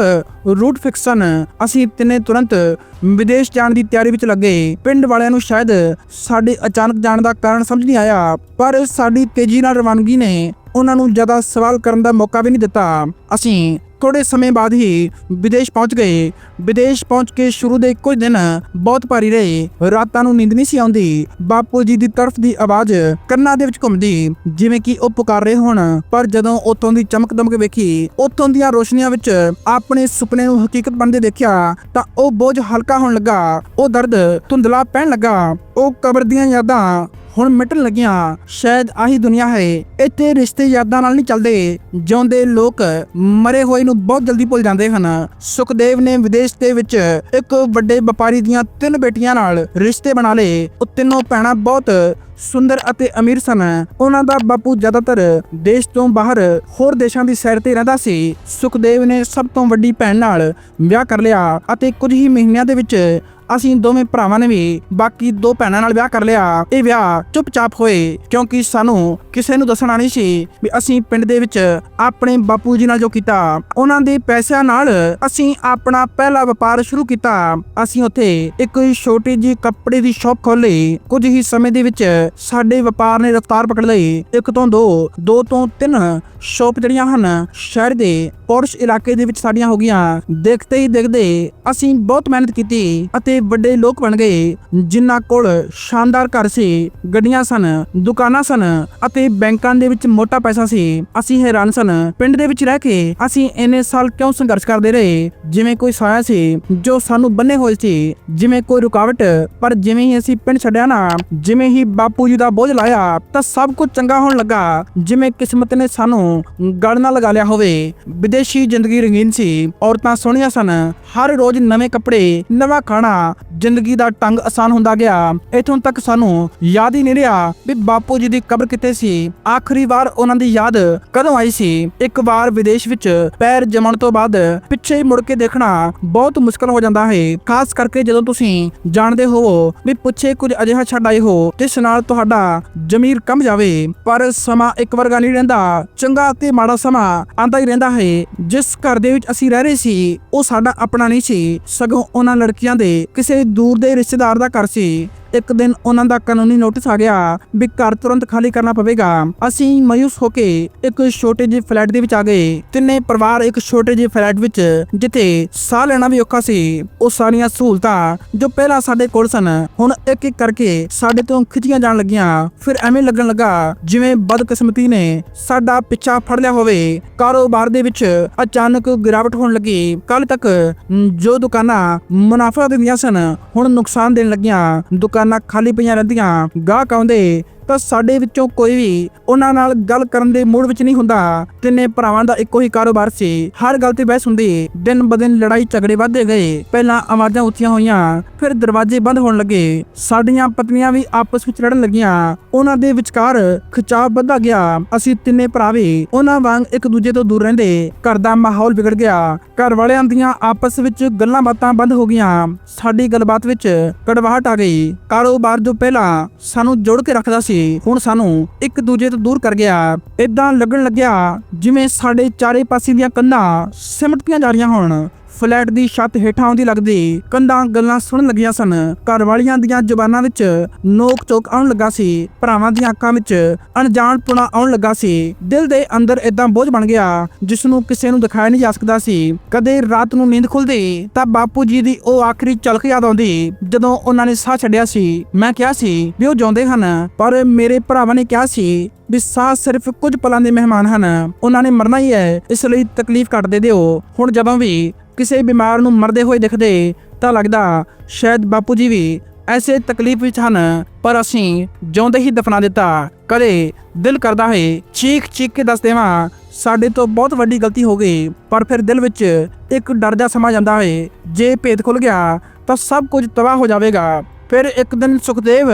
ਰੂਟ ਫਿਕਸ ਸਨ। ਅਸੀਂ ਤਿੰਨੇ ਤੁਰੰਤ ਵਿਦੇਸ਼ ਜਾਣ ਦੀ ਤਿਆਰੀ ਵਿੱਚ ਲੱਗੇ। ਪਿੰਡ ਵਾਲਿਆਂ ਨੂੰ ਸ਼ਾਇਦ ਸਾਡੇ ਅਚਾਨਕ ਜਾਣ ਦਾ ਕਾਰਨ ਸਮਝ ਨਹੀਂ ਆਇਆ, ਪਰ ਸਾਡੀ ਤੇਜ਼ੀ ਨਾਲ ਰਵਾਨਗੀ ਨੇ ਉਹਨਾਂ ਨੂੰ ਜ਼ਿਆਦਾ ਸਵਾਲ ਕਰਨ ਦਾ ਮੌਕਾ ਵੀ ਨਹੀਂ ਦਿੱਤਾ। ਅਸੀਂ ਥੋੜੇ ਸਮੇਂ ਬਾਅਦ ਹੀ ਵਿਦੇਸ਼ ਪਹੁੰਚ ਗਏ। ਵਿਦੇਸ਼ ਪਹੁੰਚ ਕੇ ਸ਼ੁਰੂ ਦੇ ਕੁਝ ਦਿਨ ਬਹੁਤ ਭਾਰੀ ਰਹੇ। ਰਾਤਾਂ ਨੂੰ ਨੀਂਦ ਨਹੀਂ ਸੀ ਆਉਂਦੀ। ਬਾਪੂ ਜੀ ਦੀ ਤਰਫ ਦੀ ਆਵਾਜ਼ ਕੰਨਾਂ ਦੇ ਵਿੱਚ ਘੁੰਮਦੀ, ਜਿਵੇਂ ਕਿ ਉਹ ਪੁਕਾਰ ਰਹੇ ਹੋਣ। ਪਰ ਜਦੋਂ ਉੱਥੋਂ ਦੀ ਚਮਕ ਦਮਕ ਵੇਖੀ, ਉੱਥੋਂ ਦੀਆਂ ਰੋਸ਼ਨੀਆਂ ਵਿੱਚ ਆਪਣੇ ਸੁਪਨੇ ਨੂੰ ਹਕੀਕਤ ਬਣਦੇ ਦੇਖਿਆ, ਤਾਂ ਉਹ ਬੋਝ ਹਲਕਾ ਹੋਣ ਲੱਗਾ। ਉਹ ਦਰਦ ਧੁੰਦਲਾ ਪੈਣ ਲੱਗਾ। ਉਹ ਕਬਰ ਦੀਆਂ ਯਾਦਾਂ ਹੁਣ ਮਿਟਣ ਲੱਗੀਆਂ। ਸ਼ਾਇਦ ਆਹੀ ਦੁਨੀਆ ਹੈ। ਇੱਥੇ ਰਿਸ਼ਤੇ ਯਾਦਾਂ ਨਾਲ ਨਹੀਂ ਚੱਲਦੇ। ਜਿਉਂਦੇ ਲੋਕ ਮਰੇ ਹੋਏ ਨੂੰ ਬਹੁਤ ਜਲਦੀ ਭੁੱਲ ਜਾਂਦੇ ਹਨ। ਸੁਖਦੇਵ ਨੇ ਵਿਦੇਸ਼ ਦੇ ਵਿੱਚ ਇੱਕ ਵੱਡੇ ਵਪਾਰੀ ਦੀਆਂ ਤਿੰਨ ਬੇਟੀਆਂ ਨਾਲ ਰਿਸ਼ਤੇ ਬਣਾ ਲਏ। ਉਹ ਤਿੰਨੋਂ ਭੈਣਾਂ ਬਹੁਤ ਸੁੰਦਰ ਅਤੇ ਅਮੀਰ ਸਨ। ਉਹਨਾਂ ਦਾ ਬਾਪੂ ਜ਼ਿਆਦਾਤਰ ਦੇਸ਼ ਤੋਂ ਬਾਹਰ ਹੋਰ ਦੇਸ਼ਾਂ ਦੀ ਸੈਰ ਤੇ ਰਹਿੰਦਾ ਸੀ। ਸੁਖਦੇਵ ਨੇ ਸਭ ਤੋਂ ਵੱਡੀ ਭੈਣ ਨਾਲ ਵਿਆਹ ਕਰ ਲਿਆ ਅਤੇ ਕੁਝ ਹੀ ਮਹੀਨਿਆਂ ਦੇ ਵਿੱਚ ਅਸੀਂ ਦੋਵੇਂ ਭਰਾਵਾਂ ਨੇ ਵੀ ਬਾਕੀ ਦੋ ਭੈਣਾਂ ਨਾਲ ਵਿਆਹ ਕਰ ਲਿਆ। ਇਹ ਵਿਆਹ ਚੁੱਪਚਾਪ ਹੋਏ ਕਿਉਂਕਿ ਸਾਨੂੰ ਕਿਸੇ ਨੂੰ ਦੱਸਣਾ ਨਹੀਂ ਸੀ ਵੀ ਅਸੀਂ ਪਿੰਡ ਦੇ ਵਿੱਚ ਆਪਣੇ ਬਾਪੂ ਜੀ ਨਾਲ ਜੋ ਕੀਤਾ, ਉਹਨਾਂ ਦੇ ਪੈਸਿਆਂ ਨਾਲ ਅਸੀਂ ਆਪਣਾ ਪਹਿਲਾ ਵਪਾਰ ਸ਼ੁਰੂ ਕੀਤਾ। ਅਸੀਂ ਉੱਥੇ ਇੱਕ ਛੋਟੀ ਜੀ ਕੱਪੜੇ ਦੀ ਸ਼ਾਪ ਖੋਲੀ ਕੁਝ ਹੀ ਸਮੇਂ ਦੇ ਵਿੱਚ ਸਾਡੇ ਵਪਾਰ ਨੇ ਰਫ਼ਤਾਰ ਪਕੜ ਲਈ। ਇੱਕ ਤੋਂ ਦੋ ਦੋ ਤੋਂ ਤਿੰਨ ਸ਼ਾਪ ਜਿਹੜੀਆਂ ਹਨ, ਸ਼ਹਿਰ ਦੇ ਪੌਰਸ਼ ਇਲਾਕੇ ਦੇ ਵਿੱਚ ਸਾਡੀਆਂ ਹੋ ਗਈਆਂ। ਦੇਖਦੇ ਹੀ ਦੇਖਦੇ ਅਸੀਂ ਬਹੁਤ ਮਿਹਨਤ ਕੀਤੀ ਅਤੇ ਵੱਡੇ ਲੋਕ ਬਣ ਗਏ, ਜਿਨ੍ਹਾਂ ਕੋਲ ਸ਼ਾਨਦਾਰ ਘਰ ਸੀ, ਗੱਡੀਆਂ ਸਨ, ਦੁਕਾਨਾਂ ਸਨ ਅਤੇ ਬੈਂਕਾਂ ਦੇ ਵਿੱਚ ਮੋਟਾ ਪੈਸਾ ਸੀ। ਅਸੀਂ ਹੈਰਾਨ ਸਨ, ਪਿੰਡ ਦੇ ਵਿੱਚ ਰਹਿ ਕੇ ਅਸੀਂ ਇੰਨੇ ਸਾਲ ਕਿਉਂ ਸੰਘਰਸ਼ ਕਰਦੇ ਰਹੇ? ਜਿਵੇਂ ਕੋਈ ਸਾਇਆ ਸੀ, ਜੋ ਸਾਨੂੰ ਬੰਨੇ ਹੋਏ ਸੀ, ਜਿਵੇਂ ਕੋਈ ਰੁਕਾਵਟ, ਪਰ ਜਿਵੇਂ ਹੀ ਅਸੀਂ ਪਿੰਡ ਛੱਡਿਆ ਨਾ, ਜਿਵੇਂ ਹੀ ਬਾਪੂ ਜੀ ਦਾ ਬੋਝ ਲਾਇਆ, ਤਾਂ ਸਭ ਕੁਝ ਚੰਗਾ ਹੋਣ ਲੱਗਾ। ਜਿਵੇਂ ਕਿਸਮਤ ਨੇ ਸਾਨੂੰ ਗਲ ਨਾਲ ਲਗਾ ਲਿਆ ਹੋਵੇ। ਵਿਦੇਸ਼ੀ ਜ਼ਿੰਦਗੀ ਰੰਗੀਨ ਸੀ, ਔਰਤਾਂ ਸੋਹਣੀਆਂ ਸਨ। ਹਰ ਰੋਜ਼ ਨਵੇਂ ਕੱਪੜੇ, ਨਵਾਂ ਖਾਣਾ ਜ਼ਿੰਦਗੀ ਦਾ ਟੰਗ ਆਸਾਨ ਹੁੰਦਾ ਗਿਆ। ਇਥੋਂ ਤੱਕ ਸਾਨੂੰ ਯਾਦ ਹੀ ਨਹੀਂ ਰਿਹਾ ਵੀ ਬਾਪੂ ਜੀ ਦੀ ਕਬਰ ਕਿੱਥੇ ਸੀ। ਆਖਰੀ ਵਾਰ ਉਹਨਾਂ ਦੀ ਯਾਦ ਕਦੋਂ ਆਈ ਸੀ। ਇੱਕ ਵਾਰ ਵਿਦੇਸ਼ ਵਿੱਚ ਪੈਰ ਜਮਣ ਤੋਂ ਬਾਅਦ ਪਿੱਛੇ ਮੁੜ ਕੇ ਦੇਖਣਾ ਬਹੁਤ ਮੁਸ਼ਕਲ ਹੋ ਜਾਂਦਾ ਹੈ। ਖਾਸ ਕਰਕੇ ਜਦੋਂ ਤੁਸੀਂ ਜਾਣਦੇ ਹੋ ਵੀ ਪਿੱਛੇ ਕੁਝ ਅਜਿਹਾ ਛੱਡ ਆਏ ਹੋ, ਜਿਸ ਨਾਲ ਤੁਹਾਡਾ ਜ਼ਮੀਰ ਕਮ ਜਾਵੇ। ਪਰ ਸਮਾਂ ਇੱਕ ਵਰਗਾ ਨਹੀਂ ਰਹਿੰਦਾ। ਚੰਗਾ ਤੇ ਮਾੜਾ ਸਮਾਂ ਆਂਦਾ ਹੀ ਰਹਿੰਦਾ ਹੈ। ਜਿਸ ਘਰ ਦੇ ਵਿੱਚ ਅਸੀਂ ਰਹਿ ਰਹੇ ਸੀ, ਉਹ ਸਾਡਾ ਆਪਣਾ ਨਹੀਂ ਸੀ। ਸਗੋਂ ਉਹਨਾਂ ਲੜਕੀਆਂ ਦੇ ਕਿਸੇ ਦੂਰ ਦੇ ਰਿਸ਼ਤੇਦਾਰ ਦਾ ਘਰ ਸੀ। ਇੱਕ ਦਿਨ ਉਹਨਾਂ ਦਾ ਕਾਨੂੰਨੀ ਨੋਟਿਸ ਆ ਗਿਆ ਵੀ ਘਰ ਤੁਰੰਤ ਖਾਲੀ ਕਰਨਾ ਪਵੇਗਾ। ਅਸੀਂ ਮਾਯੂਸ ਹੋ ਕੇ ਇੱਕ ਛੋਟੇ ਜਿਹੇ ਫਲੈਟ ਦੇ ਵਿੱਚ ਆ ਗਏ। ਤਿੰਨੇ ਪਰਿਵਾਰ ਇੱਕ ਛੋਟੇ ਜਿਹੇ ਫਲੈਟ ਵਿੱਚ, ਜਿੱਥੇ ਸਾਹ ਲੈਣਾ ਵੀ ਔਖਾ ਸੀ। ਉਹ ਸਾਰੀਆਂ ਸਹੂਲਤਾਂ ਜੋ ਪਹਿਲਾਂ ਸਾਡੇ ਕੋਲ ਸਨ, ਹੁਣ ਇੱਕ ਇੱਕ ਕਰਕੇ ਸਾਡੇ ਤੋਂ ਖਿੱਚੀਆਂ ਜਾਣ ਲੱਗੀਆਂ। ਫਿਰ ਐਵੇਂ ਲੱਗਣ ਲੱਗਾ ਜਿਵੇਂ ਬਦਕਿਸਮਤੀ ਨੇ ਸਾਡਾ ਪਿੱਛਾ ਫੜ ਲਿਆ ਹੋਵੇ। ਕਾਰੋਬਾਰ ਦੇ ਵਿੱਚ ਅਚਾਨਕ ਗਿਰਾਵਟ ਹੋਣ ਲੱਗੀ। ਕੱਲ ਤੱਕ ਜੋ ਦੁਕਾਨਾਂ ਮੁਨਾਫਾ ਦਿੰਦੀਆਂ ਸਨ, ਹੁਣ ਨੁਕਸਾਨ ਦੇਣ ਲੱਗੀਆਂ। ਦੁਕਾਨ ਖਾਲੀ ਪਈਆਂ ਰਹਿੰਦੀਆਂ। ਗਾਹਕ ਆਉਂਦੇ ਤਾਂ ਸਾਡੇ ਵਿੱਚੋਂ ਕੋਈ ਵੀ ਉਹਨਾਂ ਨਾਲ ਗੱਲ ਕਰਨ ਦੇ ਮੂਡ ਵਿੱਚ ਨਹੀਂ ਹੁੰਦਾ। ਤਿੰਨੇ ਭਰਾਵਾਂ ਦਾ ਇੱਕੋ ਹੀ ਕਾਰੋਬਾਰ ਸੀ। ਹਰ ਗੱਲ ਤੇ ਬਹਿਸ ਹੁੰਦੀ। ਦਿਨ ਬਦਿਨ ਲੜਾਈ ਝਗੜੇ ਵੱਧਦੇ ਗਏ। ਪਹਿਲਾਂ ਆਵਾਜ਼ਾਂ ਉੱਚੀਆਂ ਹੋਈਆਂ, ਫਿਰ ਦਰਵਾਜ਼ੇ ਬੰਦ ਹੋਣ ਲੱਗੇ। ਸਾਡੀਆਂ ਪਤਨੀਆਂ ਵੀ ਆਪਸ ਵਿੱਚ ਲੜਨ ਲੱਗੀਆਂ। ਉਹਨਾਂ ਦੇ ਵਿਚਕਾਰ ਖਿਚਾਵ ਵੱਧਦਾ ਗਿਆ। ਅਸੀਂ ਤਿੰਨੇ ਭਰਾ ਵੀ ਉਹਨਾਂ ਵਾਂਗ ਇੱਕ ਦੂਜੇ ਤੋਂ ਦੂਰ ਰਹਿੰਦੇ। ਘਰ ਦਾ ਮਾਹੌਲ ਵਿਗੜ ਗਿਆ। ਘਰ ਵਾਲਿਆਂ ਦੀਆਂ ਆਪਸ ਵਿੱਚ ਗੱਲਾਂ ਬਾਤਾਂ ਬੰਦ ਹੋ ਗਈਆਂ। ਸਾਡੀ ਗੱਲਬਾਤ ਵਿੱਚ ਕੜਵਾਹਟ ਆ ਗਈ। ਕਾਰੋਬਾਰ ਜੋ ਪਹਿਲਾਂ ਸਾਨੂੰ ਜੋੜ ਕੇ ਰੱਖਦਾ ਸੀ ਹੁਣ ਸਾਨੂੰ ਇੱਕ ਦੂਜੇ ਤੋਂ ਦੂਰ ਕਰ ਗਿਆ। ਇਦਾਂ ਲੱਗਣ ਲੱਗਿਆ ਜਿਵੇਂ ਸਾਡੇ ਚਾਰੇ ਪਾਸੇ ਦੀਆਂ ਕੰਧਾਂ ਸਿਮਟਦੀਆਂ ਜਾ ਰਹੀਆਂ ਹੋਣ। ਫਲੈਟ ਦੀ ਛੱਤ ਹੇਠਾਂ ਆਉਂਦੀ ਲੱਗਦੀ ਕੰਧਾਂ ਗੱਲਾਂ ਸੁਣਨ ਲੱਗੀਆਂ ਸਨ। ਘਰ ਵਾਲੀਆਂ ਦੀਆਂ ਜ਼ੁਬਾਨਾਂ ਵਿੱਚ ਨੋਕ ਚੋਕ ਆਉਣ ਲੱਗਾ ਸੀ। ਭਰਾਵਾਂ ਦੀਆਂ ਅੱਖਾਂ ਵਿੱਚ ਅਣਜਾਣਪੁਣਾ ਆਉਣ ਲੱਗਾ ਸੀ। ਦਿਲ ਦੇ ਅੰਦਰ ਇਦਾਂ ਬੋਝ ਬਣ ਗਿਆ ਜਿਸ ਨੂੰ ਕਿਸੇ ਨੂੰ ਦਿਖਾਇਆ ਨਹੀਂ ਜਾ ਸਕਦਾ ਸੀ। ਕਦੇ ਰਾਤ ਨੂੰ ਨੀਂਦ ਖੁੱਲਦੀ, ਤਾਂ ਬਾਪੂ ਜੀ ਦੀ ਉਹ ਆਖਰੀ ਝਲਕ ਯਾਦ ਆਉਂਦੀ, ਜਦੋਂ ਉਹਨਾਂ ਨੇ ਸਾਹ ਛੱਡਿਆ ਸੀ। ਮੈਂ ਕਿਹਾ ਸੀ ਵੀ ਉਹ ਜਿਉਂਦੇ ਹਨ, ਪਰ ਮੇਰੇ ਭਰਾਵਾਂ ਨੇ ਕਿਹਾ ਸੀ ਵੀ ਸਾਹ ਸਿਰਫ ਕੁਝ ਪਲਾਂ ਦੇ ਮਹਿਮਾਨ ਹਨ। ਉਹਨਾਂ ਨੇ ਮਰਨਾ ਹੀ ਹੈ, ਇਸ ਲਈ ਤਕਲੀਫ ਕੱਟ ਦੇ ਦਿਓ। ਹੁਣ ਜਦੋਂ ਵੀ ਕਿਸੇ ਬਿਮਾਰ ਨੂੰ ਮਰਦੇ ਹੋਏ ਦਿਖਦੇ ਤਾਂ ਲੱਗਦਾ ਸ਼ਾਇਦ ਬਾਪੂ ਜੀ ਵੀ ਐਸੇ ਤਕਲੀਫ ਵਿੱਚ ਹਨ, ਪਰ ਅਸੀਂ ਜਿਉਂਦੇ ਹੀ ਦਫਨਾ ਦਿੱਤਾ। ਕਦੇ ਦਿਲ ਕਰਦਾ ਹੈ ਚੀਖ ਚੀਖ ਕੇ ਦੱਸ ਦੇਵਾਂ, ਸਾਡੇ ਤੋਂ ਬਹੁਤ ਵੱਡੀ ਗਲਤੀ ਹੋ ਗਈ, ਪਰ ਫਿਰ ਦਿਲ ਵਿੱਚ ਇੱਕ ਡਰ ਜਾ ਸਮਾ ਜਾਂਦਾ ਹੈ ਜੇ ਭੇਦ ਖੁੱਲ ਗਿਆ ਤਾਂ ਸਭ ਕੁਝ ਤਬਾਹ ਹੋ ਜਾਵੇਗਾ। ਫਿਰ ਇੱਕ ਦਿਨ ਸੁਖਦੇਵ,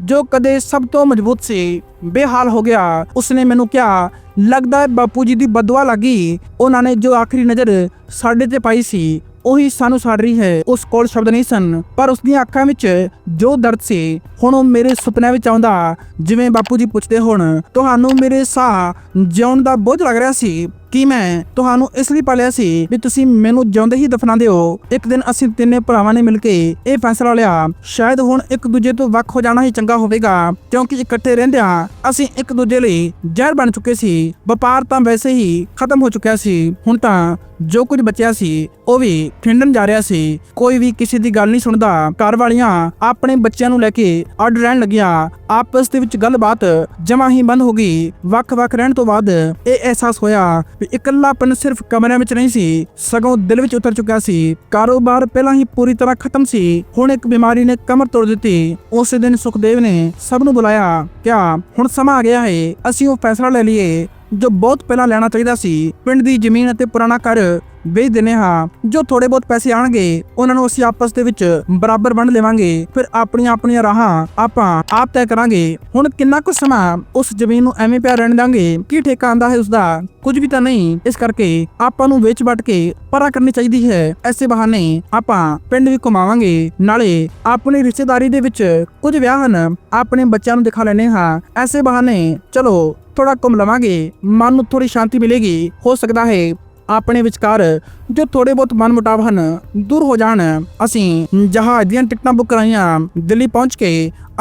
ਜੋ ਕਦੇ ਸਭ ਤੋਂ ਮਜ਼ਬੂਤ ਸੀ, ਬੇਹਾਲ ਹੋ ਗਿਆ। ਉਸਨੇ ਮੈਨੂੰ ਕਿਹਾ, ਲੱਗਦਾ ਹੈ ਬਾਪੂ ਜੀ ਦੀ ਬਦਦੁਆ ਲੱਗੀ। ਉਹਨਾਂ ਨੇ ਜੋ ਆਖਰੀ ਨਜ਼ਰ ਸਾਡੇ ਤੇ ਪਾਈ ਸੀ, ਉਹੀ ਸਾਨੂੰ ਸਾੜ ਰਹੀ ਹੈ। ਉਸ ਕੋਲ ਸ਼ਬਦ ਨਹੀਂ ਸਨ, ਪਰ ਉਸ ਦੀਆਂ ਅੱਖਾਂ ਵਿੱਚ ਜੋ ਦਰਦ ਸੀ, ਹੁਣ ਉਹ ਮੇਰੇ ਸੁਪਨਿਆਂ ਵਿੱਚ ਆਉਂਦਾ। ਜਿਵੇਂ ਬਾਪੂ ਜੀ ਪੁੱਛਦੇ ਹੋਣ, ਤੁਹਾਨੂੰ ਮੇਰੇ ਸਾਹ ਜਿਉਣ ਦਾ ਬੋਝ ਲੱਗ ਰਿਹਾ ਸੀ ਕਿ ਮੈਂ ਤੁਹਾਨੂੰ ਇਸ ਲਈ ਪਾਲਿਆ ਸੀ ਵੀ ਤੁਸੀਂ ਮੈਨੂੰ ਜਿਉਂਦੇ ਹੀ ਦਫਨਾ ਦਿਓ ਇੱਕ ਦਿਨ ਅਸੀਂ ਤਿੰਨੇ ਭਰਾਵਾਂ ਨੇ ਮਿਲ ਕੇ ਇਹ ਫੈਸਲਾ ਲਿਆ, ਸ਼ਾਇਦ ਹੁਣ ਇੱਕ ਦੂਜੇ ਤੋਂ ਵੱਖ ਹੋ ਜਾਣਾ ਹੀ ਚੰਗਾ ਹੋਵੇਗਾ, ਕਿਉਂਕਿ ਇਕੱਠੇ ਰਹਿੰਦਿਆਂ ਅਸੀਂ ਇੱਕ ਦੂਜੇ ਲਈ ਜ਼ਹਿਰ ਬਣ ਚੁੱਕੇ ਸੀ। ਵਪਾਰ ਤਾਂ ਵੈਸੇ ਹੀ ਖਤਮ ਹੋ ਚੁੱਕਿਆ ਸੀ, ਹੁਣ ਤਾਂ ਜੋ ਕੁਝ ਬਚਿਆ ਸੀ, ਉਹ ਵੀ ਖਿੰਡਣ ਜਾ ਰਿਹਾ ਸੀ। ਕੋਈ ਵੀ ਕਿਸੇ ਦੀ ਗੱਲ ਨਹੀਂ ਸੁਣਦਾ, ਘਰ ਵਾਲੀਆਂ ਆਪਣੇ ਬੱਚਿਆਂ ਨੂੰ ਲੈ ਕੇ ਅੱਡ ਰਹਿਣ ਲੱਗੀਆਂ। ਆਪਸ ਦੇ ਵਿੱਚ ਗੱਲਬਾਤ ਜਮਾ ਹੀ ਬੰਦ ਹੋ ਗਈ। ਵੱਖ-ਵੱਖ ਰਹਿਣ ਤੋਂ ਬਾਅਦ ਇਹ ਅਹਿਸਾਸ ਹੋਇਆ ਵੀ ਇਕੱਲਾਪਨ ਸਿਰਫ ਕਮਰਿਆਂ ਵਿੱਚ ਨਹੀਂ ਸੀ, ਸਗੋਂ ਦਿਲ ਵਿੱਚ ਉਤਰ ਚੁੱਕਿਆ ਸੀ। ਕਾਰੋਬਾਰ ਪਹਿਲਾਂ ਹੀ ਪੂਰੀ ਤਰ੍ਹਾਂ ਖਤਮ ਸੀ। ਹੁਣ ਇੱਕ ਬਿਮਾਰੀ ਨੇ ਕਮਰ ਤੋੜ ਦਿੱਤੀ। ਉਸੇ ਦਿਨ ਸੁਖਦੇਵ ਨੇ ਸਭ ਨੂੰ ਬੁਲਾਇਆ, ਕਿਹਾ, ਹੁਣ ਸਮਾਂ ਆ ਗਿਆ ਹੈ ਅਸੀਂ ਉਹ ਫੈਸਲਾ ਲੈ ਲਈਏ। ਜੋ ਬਹੁਤ ਪਹਿਲਾਂ ਲੈਣਾ ਚਾਹੀਦਾ ਸੀ, ਪਿੰਡ ਦੀ ਜ਼ਮੀਨ ਅਤੇ ਪੁਰਾਣਾ ਘਰ ਵੇਚ ਦਿੰਨੇ ਹਾਂ। ਜੋ ਥੋੜੇ ਬਹੁਤ ਪੈਸੇ ਆਣਗੇ ਉਹਨਾਂ ਨੂੰ ਅਸੀਂ ਆਪਸ ਦੇ ਵਿੱਚ ਬਰਾਬਰ ਵੰਡ ਲਵਾਂਗੇ। ਫਿਰ ਆਪਣੀਆਂ ਆਪਣੀਆਂ ਰਾਹਾਂ ਆਪਾਂ ਆਪ ਤੈਅ ਕਰਾਂਗੇ। ਹੁਣ ਕਿੰਨਾ ਕੁ ਸਮਾਂ ਉਸ ਜ਼ਮੀਨ ਨੂੰ ਐਵੇਂ ਪਿਆ ਰਹਿਣ ਦਾਂਗੇ ਕੀ ਠੇਕਾ ਆਂਦਾ ਹੈ ਉਸ ਦਾ ਕੁਝ ਵੀ ਤਾਂ ਨਹੀਂ। ਇਸ ਕਰਕੇ ਆਪਾਂ ਨੂੰ ਵੇਚ ਵਟ ਕੇ ਪਰਾ ਕਰਨੀ ਚਾਹੀਦੀ ਹੈ। ਐਸੇ ਬਹਾਨੇ ਆਪਾਂ ਪਿੰਡ ਵੀ ਘੁਮਾਵਾਂਗੇ। ਨਾਲੇ ਆਪਣੀ ਰਿਸ਼ਤੇਦਾਰੀ ਦੇ ਵਿੱਚ ਕੁਝ ਵਿਆਹ ਹਨ। ਆਪਣੇ ਬੱਚਿਆਂ ਨੂੰ ਦਿਖਾ ਲੈਣੇ ਹਾਂ। ਐਸੇ ਬਹਾਨੇ ਚਲੋ ਥੋੜਾ ਘੁੰਮ ਲਵਾਂਗੇ, ਮਨ ਨੂੰ ਥੋੜੀ ਸ਼ਾਂਤੀ ਮਿਲੇਗੀ। ਹੋ ਸਕਦਾ ਹੈ ਆਪਣੇ ਵਿਚਕਾਰ ਜੋ ਥੋੜੇ ਬਹੁਤ ਮਨਮੁਟਾਵ ਹਨ, ਦੂਰ ਹੋ ਜਾਣ। ਅਸੀਂ ਜਹਾਜ਼ ਦੀਆਂ ਟਿਕਟਾਂ ਬੁੱਕ ਕਰਾਈਆਂ ਦਿੱਲੀ ਪਹੁੰਚ ਕੇ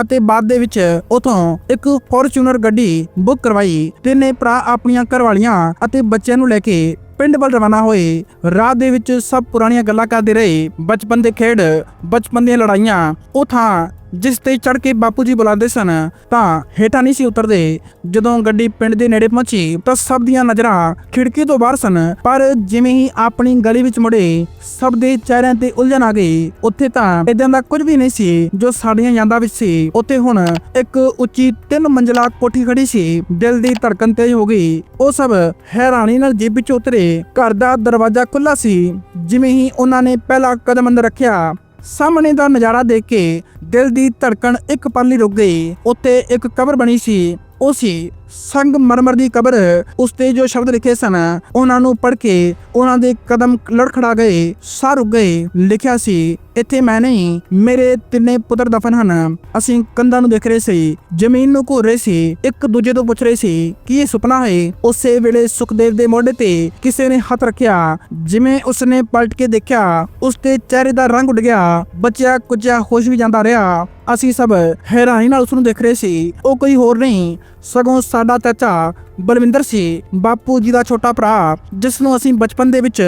ਅਤੇ ਬਾਅਦ ਦੇ ਵਿੱਚ ਉਥੋਂ ਇੱਕ ਫੋਰਚੂਨਰ ਗੱਡੀ ਬੁੱਕ ਕਰਵਾਈ। ਤਿੰਨੇ ਭਰਾ ਆਪਣੀਆਂ ਘਰਵਾਲੀਆਂ ਅਤੇ ਬੱਚਿਆਂ ਨੂੰ ਲੈ ਕੇ ਪਿੰਡ ਵੱਲ ਰਵਾਨਾ ਹੋਏ। ਰਾਹ ਦੇ ਵਿੱਚ ਸਭ ਪੁਰਾਣੀਆਂ ਗੱਲਾਂ ਕਰਦੇ ਰਹੇ। ਬਚਪਨ ਦੇ ਖੇਡ, ਬਚਪਨ ਦੀਆਂ ਲੜਾਈਆਂ, ਉਹ ਥਾਂ ਜਿਸ ਤੇ ਚੜ ਕੇ ਬਾਪੂ ਜੀ ਬੁਲਾਉਂਦੇ ਸਨ, ਤਾਂ ਹੇਠਾਂ ਨਹੀਂ ਸੀ ਉਤਰਦੇ। ਜਦੋਂ ਗੱਡੀ ਪਿੰਡ ਦੇ ਨੇੜੇ ਪਹੁੰਚੀ, ਤਾਂ ਸਭ ਦੀਆਂ ਨਜ਼ਰਾਂ ਖਿੜਕੀ ਤੋਂ ਬਾਹਰ ਸਨ। ਪਰ ਜਿਵੇਂ ਹੀ ਆਪਣੀ ਗਲੀ ਵਿੱਚ ਮੁੜੇ, ਸਭ ਦੇ ਚਿਹਰਿਆਂ ਤੇ ਉਲਝਣ ਆ ਗਈ ਉੱਥੇ ਤਾਂ ਇਦਾਂ ਦਾ ਕੁਝ ਵੀ ਨਹੀਂ ਸੀ, ਜੋ ਸਾਡੀਆਂ ਯਾਦਾਂ ਵਿੱਚ ਸੀ। ਉੱਥੇ ਹੁਣ ਇੱਕ ਉੱਚੀ ਤਿੰਨ ਮੰਜ਼ਲਾ ਕੋਠੀ ਖੜੀ ਸੀ। ਦਿਲ ਦੀ ਧੜਕਣ ਤੇਜ਼ ਹੋ ਗਈ। ਉਹ ਸਭ ਹੈਰਾਨੀ ਨਾਲ ਜੀਬ ਵਿੱਚ ਉਤਰੇ। ਘਰ ਦਾ ਦਰਵਾਜ਼ਾ ਖੁੱਲਾ ਸੀ। ਜਿਵੇਂ ਹੀ ਉਹਨਾਂ ਨੇ ਪਹਿਲਾ ਕਦਮ ਅੰਦਰ ਰੱਖਿਆ ਸਾਹਮਣੇ ਦਾ ਨਜ਼ਾਰਾ ਦੇਖ ਕੇ ਦਿਲ ਦੀ ਧੜਕਣ ਇੱਕ ਪਲ ਲਈ ਰੁਕ ਗਈ। ਉੱਤੇ ਇੱਕ ਕਬਰ ਬਣੀ ਸੀ। ਉਹ ਸੀ ਸੰਗ ਮਰਮਰ ਦੀ ਕਬਰ, ਉਸ ਤੇ ਜੋ ਸ਼ਬਦ ਲਿਖੇ ਸਨ, ਉਹਨਾਂ ਨੂੰ ਪੜ੍ਹ ਕੇ ਉਹਨਾਂ ਦੇ ਕਦਮ ਲੜਖੜਾ ਗਏ, ਸਾਹ ਰੁਕ ਗਏ। ਲਿਖਿਆ ਸੀ, ਇੱਥੇ ਮੈਂ ਨਹੀਂ, ਮੇਰੇ ਤਿੰਨੇ ਪੁੱਤਰ ਦਫਨ ਹਨ। ਅਸੀਂ ਕੰਧਾਂ ਨੂੰ ਦੇਖ ਰਹੇ ਸੀ, ਜ਼ਮੀਨ ਨੂੰ ਘੂਰ ਰਹੇ ਸੀ, ਇੱਕ ਦੂਜੇ ਤੋਂ ਪੁੱਛ ਰਹੇ ਸੀ ਕਿ ਇਹ ਸੁਪਨਾ ਹੈ। ਉਸੇ ਵੇਲੇ ਸੁਖਦੇਵ ਦੇ ਮੋਢੇ ਤੇ ਕਿਸੇ ਨੇ ਹੱਥ ਰੱਖਿਆ, ਜਿਵੇਂ ਉਸਨੇ ਪਲਟ ਕੇ ਦੇਖਿਆ, ਉਸ ਤੇ ਚਿਹਰੇ ਦਾ ਰੰਗ ਉੱਡ ਗਿਆ, ਬੱਚਿਆ ਕੁਝਿਆ ਹੋਸ਼ ਵੀ ਜਾਂਦਾ ਰਿਹਾ। ਅਸੀਂ ਸਭ ਹੈਰਾਨੀ ਨਾਲ ਉਸ ਨੂੰ ਦੇਖ ਰਹੇ ਸੀ, ਉਹ ਕੋਈ ਹੋਰ ਨਹੀਂ, ਸਗੋਂ ਸਾਡਾ ਚਾਚਾ ਬਲਵਿੰਦਰ ਸੀ, ਬਾਪੂ ਜੀ ਦਾ ਛੋਟਾ ਭਰਾ ਜਿਸ ਨੂੰ ਅਸੀਂ ਬਚਪਨ ਦੇ ਵਿੱਚ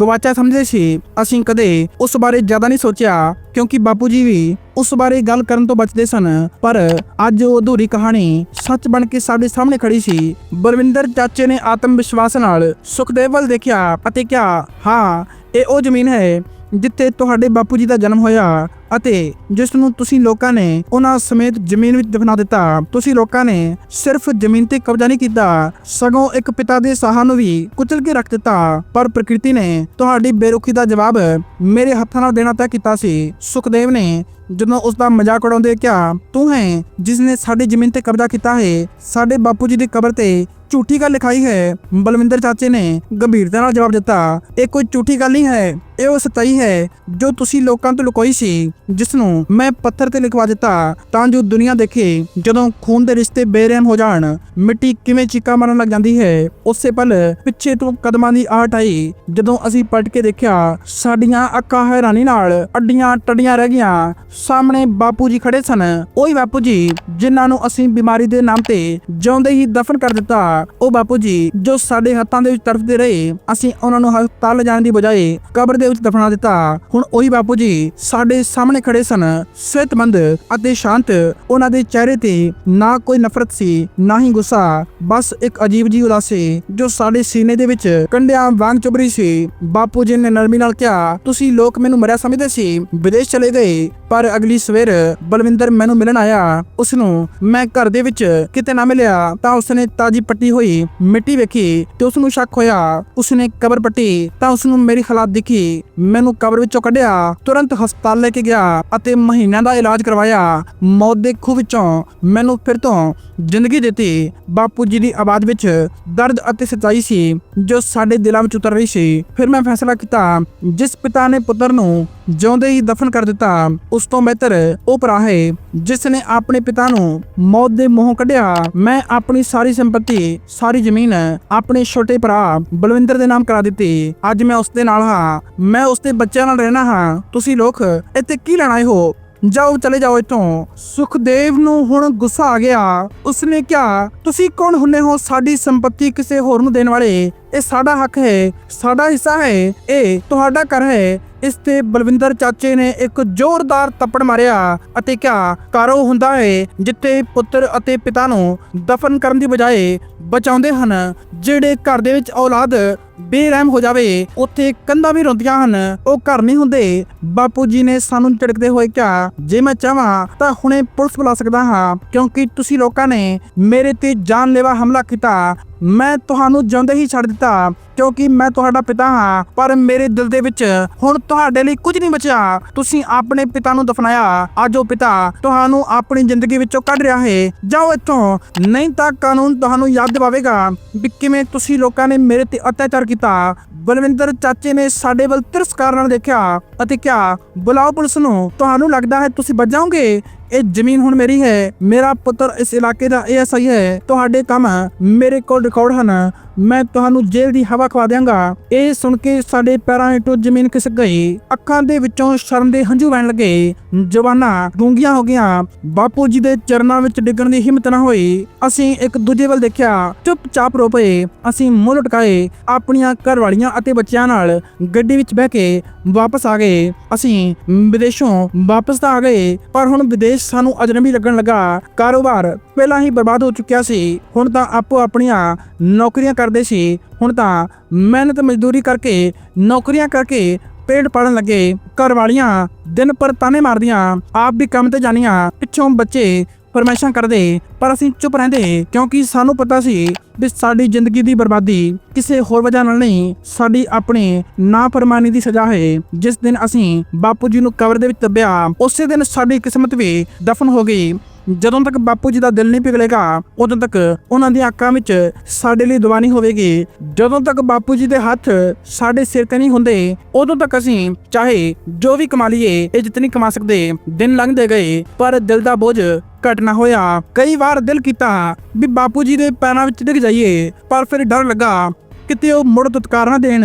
ਗਵਾਚਾ ਸਮਝਦੇ ਸੀ, ਅਸੀਂ ਕਦੇ ਉਸ ਬਾਰੇ ਜ਼ਿਆਦਾ ਨਹੀਂ ਸੋਚਿਆ, ਕਿਉਂਕਿ ਬਾਪੂ ਜੀ ਵੀ ਉਸ ਬਾਰੇ ਗੱਲ ਕਰਨ ਤੋਂ ਬਚਦੇ ਸਨ, ਪਰ ਅੱਜ ਉਹ ਅਧੂਰੀ ਕਹਾਣੀ ਸੱਚ ਬਣ ਕੇ ਸਾਡੇ ਸਾਹਮਣੇ ਖੜੀ ਸੀ। ਬਲਵਿੰਦਰ ਚਾਚੇ ਨੇ ਆਤਮ ਵਿਸ਼ਵਾਸ ਨਾਲ ਸੁਖਦੇਵ ਵੱਲ ਦੇਖਿਆ ਅਤੇ ਕਿਹਾ, ਹਾਂ, ਇਹ ਉਹ ਜ਼ਮੀਨ ਹੈ ਜਿੱਥੇ ਤੁਹਾਡੇ ਬਾਪੂ ਜੀ ਦਾ ਜਨਮ ਹੋਇਆ ਅਤੇ ਜਿਸ ਨੂੰ ਤੁਸੀਂ ਲੋਕਾਂ ਨੇ ਉਹਨਾਂ ਸਮੇਤ ਜ਼ਮੀਨ ਵਿੱਚ ਦਫਨਾ ਦਿੱਤਾ, ਤੁਸੀਂ ਲੋਕਾਂ ਨੇ ਸਿਰਫ ਜ਼ਮੀਨ ਤੇ ਕਬਜ਼ਾ ਨਹੀਂ ਕੀਤਾ, ਸਗੋਂ ਇੱਕ ਪਿਤਾ ਦੇ ਸਾਹਾਂ ਨੂੰ ਵੀ ਕੁਚਲ ਕੇ ਰੱਖ ਦਿੱਤਾ। ਪਰ ਪ੍ਰਕਿਰਤੀ ਨੇ ਤੁਹਾਡੀ ਬੇਰੁਖੀ ਦਾ ਜਵਾਬ ਮੇਰੇ ਹੱਥਾਂ ਨਾਲ ਦੇਣਾ ਤੈਅ ਕੀਤਾ ਸੀ। ਸੁਖਦੇਵ ਨੇ ਜਦੋਂ ਉਸ ਦਾ ਮਜ਼ਾਕ ਉਡਾਉਂਦੇ ਕਿਹਾ, ਤੂੰ ਹੈ ਜਿਸ ਨੇ ਸਾਡੀ ਜ਼ਮੀਨ ਤੇ ਕਬਜ਼ਾ ਕੀਤਾ ਹੈ, ਸਾਡੇ ਬਾਪੂ ਜੀ ਦੀ ਕਬਰ ਤੇ ਝੂਠੀ ਗੱਲ ਲਿਖਾਈ ਹੈ। ਬਲਵਿੰਦਰ ਚਾਚੇ ਨੇ ਗੰਭੀਰਤਾ ਨਾਲ ਜਵਾਬ ਦਿੱਤਾ, ਇਹ ਕੋਈ ਝੂਠੀ ਗੱਲ ਨਹੀਂ ਹੈ। ਇਹ ਉਹ ਸੱਚਾਈ ਹੈ ਜੋ ਤੁਸੀਂ ਲੋਕਾਂ ਤੋਂ ਲੁਕੋਈ ਸੀ ਜਿਸ ਨੂੰ ਮੈਂ ਪੱਥਰ ਤੇ ਲਿਖਵਾ ਦਿੱਤਾ, ਤਾਂ ਜੋ ਦੁਨੀਆ ਦੇਖੇ ਜਦੋਂ ਖੂਨ ਦੇ ਰਿਸ਼ਤੇ ਬੇਰਹਿਮ ਹੋ ਜਾਣ, ਮਿੱਟੀ ਕਿਵੇਂ ਚੀਕਾ ਮਾਰਨ ਲੱਗ ਜਾਂਦੀ ਹੈ, ਉਸੇ ਪਲ ਪਿੱਛੇ ਤੋਂ ਕਦਮਾਂ ਦੀ ਆਹਟ ਆਈ, ਜਦੋਂ ਅਸੀਂ ਪਲਟ ਕੇ ਦੇਖਿਆ, ਸਾਡੀਆਂ ਅੱਖਾਂ ਹੈਰਾਨੀ ਨਾਲ ਅੱਡੀਆਂ ਟੱਡੀਆਂ ਰਹਿ ਗਈਆਂ, ਸਾਹਮਣੇ ਬਾਪੂ ਜੀ ਖੜੇ ਸਨ। ਉਹੀ ਬਾਪੂ ਜੀ, ਜਿਨ੍ਹਾਂ ਨੂੰ ਅਸੀਂ ਬਿਮਾਰੀ ਦੇ ਨਾਮ ਤੇ ਜਿਉਂਦੇ ਹੀ ਦਫਨ ਕਰ ਦਿੱਤਾ, ਉਹ ਬਾਪੂ ਜੀ ਜੋ ਸਾਡੇ ਹੱਥਾਂ ਦੇ ਵਿੱਚ ਤਰਫਦੇ ਰਹੇ, ਅਸੀਂ ਉਹਨਾਂ ਨੂੰ ਹਸਪਤਾਲ ਲਿਜਾਣ ਦੀ ਬਜਾਏ ਕਬਰ ਦੇ ਵਿੱਚ ਦਫਨਾ ਦਿੱਤਾ। ਹੁਣ ਉਹੀ ਬਾਪੂ ਜੀ ਸਾਡੇ ਸਾਹਮਣੇ ਖੜੇ ਸਨ। ਸਿਹਤਮੰਦ ਅਤੇ ਸ਼ਾਂਤ। ਉਹਨਾਂ ਦੇ ਚਿਹਰੇ ਤੇ ਨਾ ਕੋਈ ਨਫ਼ਰਤ ਸੀ, ਨਾ ਹੀ ਗੁੱਸਾ। ਬਸ ਇੱਕ ਅਜੀਬ ਜੀ ਉਦਾਸੀ ਜੋ ਸਾਡੇ ਸੀਨੇ ਦੇ ਵਿੱਚ ਕੰਡਿਆਂ ਵਾਂਗ ਚੁਭ ਰਹੀ ਸੀ। ਬਾਪੂ ਜੀ ਨੇ ਨਰਮੀ ਨਾਲ ਕਿਹਾ, ਤੁਸੀਂ ਲੋਕ ਮੈਨੂੰ ਮਰਿਆ ਸਮਝਦੇ ਸੀ, ਵਿਦੇਸ਼ ਚਲੇ ਗਏ, ਪਰ ਅਗਲੀ ਸਵੇਰ ਬਲਵਿੰਦਰ ਮੈਨੂੰ ਮਿਲਣ ਆਇਆ। ਉਸ ਨੂੰ ਮੈਂ ਘਰ ਦੇ ਵਿੱਚ ਕਿਤੇ ਨਾ ਮਿਲਿਆ, ਤਾਂ ਉਸਨੇ ਤਾਜੀ ਪੱਟੀ ਹੋਈ ਮਿੱਟੀ ਵੇਖੀ ਤੇ ਉਸ ਨੂੰ ਸ਼ੱਕ ਹੋਇਆ। ਉਸਨੇ ਕਬਰ ਪੱਟੀ, ਤਾਂ ਉਸ ਨੂੰ ਮੇਰੀ ਹਾਲਾਤ ਦਿਖੀ। ਮੈਨੂੰ ਕਬਰ ਵਿੱਚੋਂ ਕੱਢਿਆ, ਤੁਰੰਤ ਹਸਪਤਾਲ ਲੈ ਕੇ ਗਿਆ ਅਤੇ ਮਹੀਨਿਆਂ ਦਾ ਇਲਾਜ ਕਰਵਾਇਆ। ਮੌਤ ਦੇ ਖੂਹ ਵਿੱਚੋਂ ਮੈਨੂੰ ਫਿਰ ਤੋਂ ਜ਼ਿੰਦਗੀ ਦਿੱਤੀ। ਬਾਪੂ ਜੀ ਦੀ ਆਵਾਜ਼ ਵਿੱਚ ਦਰਦ ਅਤੇ ਸਚਾਈ ਸੀ ਜੋ ਸਾਡੇ ਦਿਲਾਂ ਵਿੱਚ ਉਤਰ ਰਹੀ ਸੀ। ਫਿਰ ਮੈਂ ਫੈਸਲਾ ਕੀਤਾ, ਜਿਸ ਪਿਤਾ ਨੇ ਪੁੱਤਰ ਨੂੰ ਜਿਉਂਦੇ ਹੀ ਦਫਨ ਕਰ ਦਿੱਤਾ, ਉਸ ਤੋਂ ਬਿਹਤਰ ਉਹ ਭਰਾ ਹੈ ਜਿਸ ਨੇ ਆਪਣੇ ਪਿਤਾ ਨੂੰ ਮੌਤ ਦੇ ਮੂੰਹੋਂ ਕੱਢਿਆ। ਮੈਂ ਆਪਣੀ ਸਾਰੀ ਸੰਪਤੀ, ਸਾਰੀ ਜ਼ਮੀਨ ਆਪਣੇ ਛੋਟੇ ਭਰਾ ਬਲਵਿੰਦਰ ਦੇ ਨਾਮ ਕਰਾ ਦਿੱਤੀ। ਅੱਜ ਮੈਂ ਉਸ ਦੇ ਨਾਲ ਹਾਂ। ਮੈਂ ਉਸ ਦੇ ਬੱਚਿਆਂ ਨਾਲ ਰਹਿਣਾ ਹਾਂ। ਤੁਸੀਂ ਲੋਕ ਇੱਥੇ ਕੀ ਲੈਣ ਆਏ ਹੋ? ਜਾਓ, ਚਲੇ ਜਾਓ ਇੱਥੋਂ। ਸੁਖਦੇਵ ਨੂੰ ਹੁਣ ਗੁੱਸਾ ਆ ਗਿਆ। ਉਸਨੇ ਕਿਹਾ, ਤੁਸੀਂ ਕੌਣ ਹੁੰਨੇ ਹੋ? ਸਾਡੀ ਸੰਪਤੀ ਕਿਸੇ ਹੋਰ ਨੂੰ ਦੇਣ ਵਾਲੇ। ਇਹ ਸਾਡਾ ਹੱਕ ਹੈ, ਸਾਡਾ ਹਿੱਸਾ ਹੈ। ਇਹ ਤੁਹਾਡਾ ਘਰ ਹੈ। ਇਸ ਤੇ ਬਲਵਿੰਦਰ ਚਾਚੇ ਨੇ ਇੱਕ ਜ਼ੋਰਦਾਰ ਤੱਪੜ ਮਾਰਿਆ ਅਤੇ ਕਿਹਾ ਕਾਰੋ ਹੁੰਦਾ ਹੈ ਜਿੱਥੇ ਪੁੱਤਰ ਅਤੇ ਪਿਤਾ ਨੂੰ ਦਫਨ ਕਰਨ ਦੀ ਬਜਾਏ ਬਚਾਉਂਦੇ ਹਨ, ਜਿਹੜੇ ਘਰ ਦੇ ਵਿੱਚ ਔਲਾਦ ਬੇਰਹਿਮ ਹੋ ਜਾਵੇ। ਉੱਥੇ ਕੰਧਾਂ ਵੀ ਰੋਂਦੀਆਂ ਹਨ। ਉਹ ਘਰ ਨਹੀਂ ਹੁੰਦੇ। ਬਾਪੂ ਜੀ ਨੇ ਸਾਨੂੰ ਝਿੜਕਦੇ ਹੋਏ ਕਿਹਾ, ਜੇ ਮੈਂ ਚਾਹਾਂ ਤਾਂ ਹੁਣੇ ਪੁਲਿਸ ਬੁਲਾ ਸਕਦਾ ਹਾਂ, ਕਿਉਂਕਿ ਤੁਸੀਂ ਲੋਕਾਂ ਨੇ ਮੇਰੇ ਤੇ ਜਾਨਲੇਵਾ ਹਮਲਾ ਕੀਤਾ। ਮੈਂ ਤੁਹਾਨੂੰ ਜਿਉਂਦੇ ਹੀ ਛੱਡ ਦਿੱਤਾ, ਕਿਉਂਕਿ ਮੈਂ ਤੁਹਾਡਾ ਪਿਤਾ ਹਾਂ, ਪਰ ਮੇਰੇ ਦਿਲ ਦੇ ਵਿੱਚ ਹੁਣ ਤੁਹਾਡੇ ਲਈ ਕੁਝ ਨਹੀਂ ਬਚਿਆ। ਤੁਸੀਂ ਆਪਣੇ ਪਿਤਾ ਨੂੰ ਦਫਨਾਇਆ। ਅੱਜ ਉਹ ਪਿਤਾ ਤੁਹਾਨੂੰ ਆਪਣੀ ਜ਼ਿੰਦਗੀ ਵਿੱਚੋਂ ਕੱਢ ਰਿਹਾ ਹੈ। ਜਾਓ ਇੱਥੋਂ। ਨਹੀਂ ਤਾਂ ਕਾਨੂੰਨ ਤੁਹਾਨੂੰ ਯਾਦ ਦਿਵਾਵੇਗਾ ਵੀ ਕਿਵੇਂ ਤੁਸੀਂ ਲੋਕਾਂ ਨੇ ਮੇਰੇ ਤੇ ਅਤਿਆਚਾਰ ਕੀਤਾ। ਬਲਵਿੰਦਰ ਚਾਚੇ ਨੇ ਸਾਡੇ ਵੱਲ ਤਿਰਸਕਾਰ ਨਾਲ ਦੇਖਿਆ ਅਤੇ ਕਿਹਾ, ਬੁਲਾਓ ਪੁਲਿਸ ਨੂੰ। ਤੁਹਾਨੂੰ ਲੱਗਦਾ ਹੈ ਤੁਸੀਂ ਬਚ ਜਾਓਗੇ? ਇਹ ਜ਼ਮੀਨ ਹੁਣ ਮੇਰੀ ਹੈ। ਮੇਰਾ ਪੁੱਤਰ ਇਸ ਇਲਾਕੇ ਦਾ ਏਐਸਆਈ ਹੈ। ਤੁਹਾਡੇ ਕੰਮ ਮੇਰੇ ਕੋਲ ਰਿਕਾਰਡ ਹਨ। ਮੈਂ ਤੁਹਾਨੂੰ ਜੇਲ੍ਹ ਦੀ ਹਵਾ ਖਵਾ ਦਿਆਂਗਾ। ਇਹ ਸੁਣ ਕੇ ਸਾਡੇ ਪੈਰਾਂ ਹੇਠੋਂ ਜ਼ਮੀਨ ਖਿਸਕ ਗਈ। ਅੱਖਾਂ ਦੇ ਵਿੱਚੋਂ ਸ਼ਰਮ ਦੇ ਹੰਝੂ ਵਹਿਣ ਲੱਗੇ। ਜਵਾਨਾਂ, ਗੂੰਗੀਆਂ ਹੋ ਗਈਆਂ। ਬਾਪੂ ਜੀ ਦੇ ਚਰਨਾਂ ਵਿੱਚ ਡਿੱਗਣ ਦੀ ਹਿੰਮਤ ਨਾ ਹੋਈ। ਅਸੀਂ ਇੱਕ ਦੂਜੇ ਵੱਲ ਦੇਖਿਆ। ਚੁੱਪਚਾਪ ਰੋ ਪਏ। ਅਸੀਂ ਮੂੰਹ ਲਟਕਾਏ। ਆਪਣੀਆਂ ਘਰਵਾਲੀਆਂ ਅਤੇ ਬੱਚਿਆਂ ਨਾਲ ਗੱਡੀ ਵਿੱਚ ਬਹਿ ਕੇ ਵਾਪਸ ਆ ਗਏ। ਅਸੀਂ ਵਿਦੇਸ਼ੋਂ ਵਾਪਸ ਤਾਂ ਆ ਗਏ, ਪਰ ਹੁਣ ਵਿਦੇਸ਼ ਸਾਨੂੰ ਅਜਨਬੀ ਲੱਗਣ ਲੱਗਾ। ਕਾਰੋਬਾਰ ਪਹਿਲਾਂ ਹੀ ਬਰਬਾਦ ਹੋ ਚੁੱਕਿਆ ਸੀ, ਹੁਣ ਤਾਂ ਆਪੋ ਆਪਣੀਆਂ ਨੌਕਰੀਆਂ ਕਰਦੇ ਸੀ, ਹੁਣ ਤਾਂ ਮਿਹਨਤ ਮਜ਼ਦੂਰੀ ਕਰਕੇ ਨੌਕਰੀਆਂ ਕਰਕੇ ਪੇਟ ਪਾੜਨ ਲੱਗੇ, ਘਰ ਵਾਲੀਆਂ ਦਿਨ ਪਰ ਤਾਨੇ ਮਾਰਦੀਆਂ, ਆਪ ਵੀ ਕੰਮ ਤੇ ਜਾਣੀਆਂ, ਪਿੱਛੋਂ ਬੱਚੇ ਫਰਮਾਇਸ਼ਾਂ ਕਰਦੇ, ਪਰ ਅਸੀਂ ਚੁੱਪ ਰਹਿੰਦੇ ਕਿਉਂਕਿ ਸਾਨੂੰ ਪਤਾ ਸੀ ਵੀ ਸਾਡੀ ਜ਼ਿੰਦਗੀ ਦੀ ਬਰਬਾਦੀ ਕਿਸੇ ਹੋਰ ਵਜ੍ਹਾ ਨਾਲ ਨਹੀਂ, ਸਾਡੀ ਆਪਣੀ ਨਾਫਰਮਾਨੀ ਦੀ ਸਜ਼ਾ ਹੈ। ਜਿਸ ਦਿਨ ਅਸੀਂ ਬਾਪੂ ਜੀ ਨੂੰ ਕਬਰ ਦੇ ਵਿੱਚ ਦੱਬਿਆ, ਉਸੇ ਦਿਨ ਸਾਡੀ ਕਿਸਮਤ ਵੀ ਦਫਨ ਹੋ ਗਈ। ਜਦੋਂ ਤੱਕ ਬਾਪੂ ਜੀ ਦਾ ਦਿਲ ਨਹੀਂ ਪਿਘਲੇਗਾ, ਉਦੋਂ ਤੱਕ ਉਹਨਾਂ ਦੀਆਂ ਅੱਖਾਂ ਵਿੱਚ ਸਾਡੇ ਲਈ ਦੁਆ ਨਹੀਂ ਹੋਵੇਗੀ। ਜਦੋਂ ਤੱਕ ਬਾਪੂ ਜੀ ਦੇ ਹੱਥ ਸਾਡੇ ਸਿਰ ਤੇ ਨਹੀਂ ਹੁੰਦੇ, ਉਦੋਂ ਤੱਕ ਅਸੀਂ ਚਾਹੇ ਜੋ ਵੀ ਕਮਾ ਲਈਏ, ਇਹ ਨਹੀਂ ਕਮਾ ਸਕਦੇ, ਦਿਨ ਲੰਘਦੇ ਗਏ, ਪਰ ਦਿਲ ਦਾ ਬੋਝ ਘਟ ਨਾ ਹੋਇਆ। ਕਈ ਵਾਰ ਦਿਲ ਕੀਤਾ ਵੀ ਬਾਪੂ ਜੀ ਦੇ ਪੈਰਾਂ ਵਿੱਚ ਡਿੱਗ ਜਾਈਏ, ਪਰ ਫਿਰ ਡਰ ਲੱਗਾ ਕਿਤੇ ਉਹ ਮੁੜ ਤੁਤਕਾਰ ਨਾ ਦੇਣ।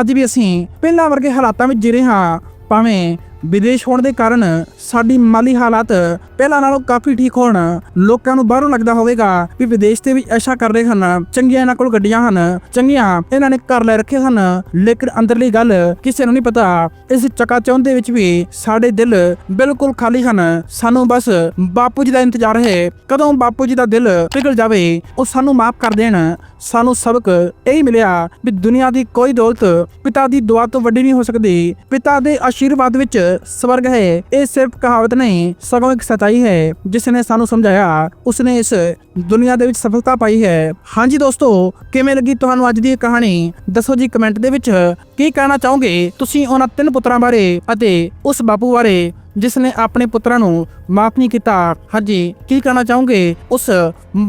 ਅੱਜ ਵੀ ਅਸੀਂ ਪਹਿਲਾਂ ਵਰਗੇ ਹਾਲਾਤਾਂ ਵਿੱਚ ਜੀ ਰਹੇ ਹਾਂ, ਭਾਵੇਂ ਵਿਦੇਸ਼ ਹੋਣ ਦੇ ਕਾਰਨ ਸਾਡੀ ਮਾਲੀ ਹਾਲਾਤ ਪਹਿਲਾਂ ਨਾਲੋਂ ਕਾਫੀ ਠੀਕ ਹੋਣ, ਲੋਕਾਂ ਨੂੰ ਬਾਹਰੋਂ ਲੱਗਦਾ ਹੋਵੇਗਾ ਵੀ ਵਿਦੇਸ਼ ਤੇ ਵੀ ਐਸ਼ਾ ਕਰ ਰਹੇ ਹਨ, ਚੰਗੀਆਂ ਇਹਨਾਂ ਕੋਲ ਗੱਡੀਆਂ ਹਨ, ਚੰਗੀਆਂ ਇਹਨਾਂ ਨੇ ਘਰ ਲੈ ਰੱਖੇ ਹਨ। ਲੇਕਿਨ ਅੰਦਰਲੀ ਗੱਲ ਕਿਸੇ ਨੂੰ ਨਹੀਂ ਪਤਾ, ਇਸ ਚਕਾਚੌਂਧ ਦੇ ਵਿੱਚ ਵੀ ਸਾਡੇ ਦਿਲ ਬਿਲਕੁਲ ਖਾਲੀ ਹਨ। ਸਾਨੂੰ ਬਸ ਬਾਪੂ ਜੀ ਦਾ ਇੰਤਜ਼ਾਰ ਹੈ, ਕਦੋਂ ਬਾਪੂ ਜੀ ਦਾ ਦਿਲ ਪਿਘਲ ਜਾਵੇ, ਉਹ ਸਾਨੂੰ ਮਾਫ ਕਰ ਦੇਣ। ਸਾਨੂੰ ਸਬਕ ਇਹੀ ਮਿਲਿਆ ਵੀ ਦੁਨੀਆ ਦੀ ਕੋਈ ਦੌਲਤ ਪਿਤਾ ਦੀ ਦੁਆ ਤੋਂ ਵੱਡੀ ਨਹੀਂ ਹੋ ਸਕਦੀ। ਪਿਤਾ ਦੇ ਆਸ਼ੀਰਵਾਦ ਵਿੱਚ ਸਵਰਗ ਹੈ। ਇਹ ਸਿਰਫ ਕਹਾਵਤ ਨਹੀਂ, ਸਗੋਂ ਇੱਕ ਸਚਾਈ ਹੈ ਜਿਸ ਨੇ ਸਾਨੂੰ ਸਮਝਾਇਆ, ਉਸਨੇ ਇਸ ਦੁਨੀਆ ਦੇ ਵਿੱਚ ਸਫਲਤਾ ਪਾਈ ਹੈ। ਹਾਂਜੀ ਦੋਸਤੋ, ਕਿਵੇਂ ਲੱਗੀ ਤੁਹਾਨੂੰ ਅੱਜ ਦੀ ਕਹਾਣੀ? ਦੱਸੋ ਜੀ ਕਮੈਂਟ ਦੇ ਵਿੱਚ, ਕੀ ਕਹਿਣਾ ਚਾਹੋਗੇ? ਤੁਸੀਂ ਉਹਨਾਂ ਤਿੰਨ ਪੁੱਤਰਾਂ ਬਾਰੇ ਅਤੇ ਉਸ ਬਾਪੂ ਬਾਰੇ ਜਿਸ ਨੇ ਆਪਣੇ ਪੁੱਤਰਾਂ ਨੂੰ ਮਾਫ ਨਹੀਂ ਕੀਤਾ। ਹਾਂਜੀ ਕੀ ਕਹਿਣਾ ਚਾਹੋਗੇ? ਉਸ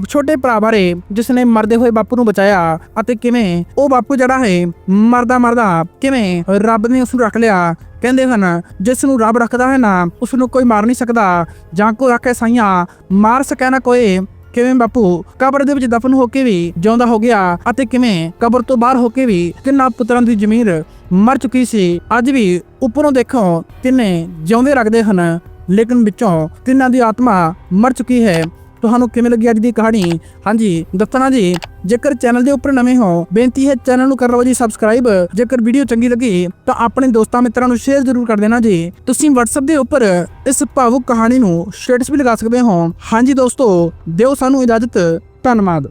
ਛੋਟੇ ਭਰਾ ਬਾਰੇ ਜਿਸ ਨੇ ਮਰਦੇ ਹੋਏ ਬਾਪੂ ਨੂੰ ਬਚਾਇਆ ਅਤੇ ਕਿਵੇਂ ਉਹ ਬਾਪੂ ਜਿਹੜਾ ਹੈ ਮਰਦਾ ਮਰਦਾ ਕਿਵੇਂ ਰੱਬ ਨੇ ਉਸ ਨੂੰ ਰੱਖ ਲਿਆ। ਕਹਿੰਦੇ ਹਨ, ਜਿਸ ਨੂੰ ਰੱਬ ਰੱਖਦਾ ਹੈ ਨਾ ਉਸ ਨੂੰ ਕੋਈ ਮਾਰ ਨਹੀਂ ਸਕਦਾ ਜਾਂ ਕੋਈ ਆਖੇ ਸਾਈਆਂ ਮਾਰ ਸਕੈ ਨਾ ਕੋਈ। ਕਿਵੇਂ ਬਾਪੂ, ਕਬਰ ਦੇ ਵਿੱਚ ਦਫਨ ਹੋ ਕੇ ਵੀ ਜਿਉਂਦਾ ਹੋ ਗਿਆ ਅਤੇ ਕਿਵੇਂ ਕਬਰ ਤੋਂ ਬਾਹਰ ਹੋ ਕੇ ਵੀ ਤਿੰਨਾਂ ਪੁੱਤਰਾਂ ਦੀ ਜ਼ਮੀਰ ਮਰ ਚੁੱਕੀ ਸੀ। ਅੱਜ ਵੀ ਉੱਪਰੋਂ ਦੇਖੋ ਤਿੰਨੇ ਜਿਉਂਦੇ ਰੱਖਦੇ ਹਨ, ਲੇਕਿਨ ਵਿੱਚੋਂ ਤਿੰਨਾਂ ਦੀ ਆਤਮਾ ਮਰ ਚੁੱਕੀ ਹੈ। ਤੁਹਾਨੂੰ ਕਿਵੇਂ ਲੱਗੀ ਅੱਜ ਦੀ ਕਹਾਣੀ? ਹਾਂਜੀ ਦੱਸਣਾ ਜੀ। ਜੇਕਰ ਚੈਨਲ ਦੇ ਉੱਪਰ ਨਵੇਂ ਹੋ, ਬੇਨਤੀ ਹੈ ਚੈਨਲ ਨੂੰ ਕਰ ਲਓ ਜੀ ਸਬਸਕ੍ਰਾਈਬ। ਜੇਕਰ ਵੀਡੀਓ ਚੰਗੀ ਲੱਗੀ, ਤਾਂ ਆਪਣੇ ਦੋਸਤਾਂ ਮਿੱਤਰਾਂ ਨੂੰ ਸ਼ੇਅਰ ਜ਼ਰੂਰ ਕਰ ਦੇਣਾ ਜੀ। ਤੁਸੀਂ WhatsApp ਦੇ ਉੱਪਰ ਇਸ ਭਾਵੁਕ ਕਹਾਣੀ ਨੂੰ ਸਟੇਟਸ ਵੀ ਲਗਾ ਸਕਦੇ ਹੋ। ਹਾਂਜੀ ਦੋਸਤੋ, ਦਿਓ ਸਾਨੂੰ ਇਜਾਜ਼ਤ। ਧੰਨਵਾਦ।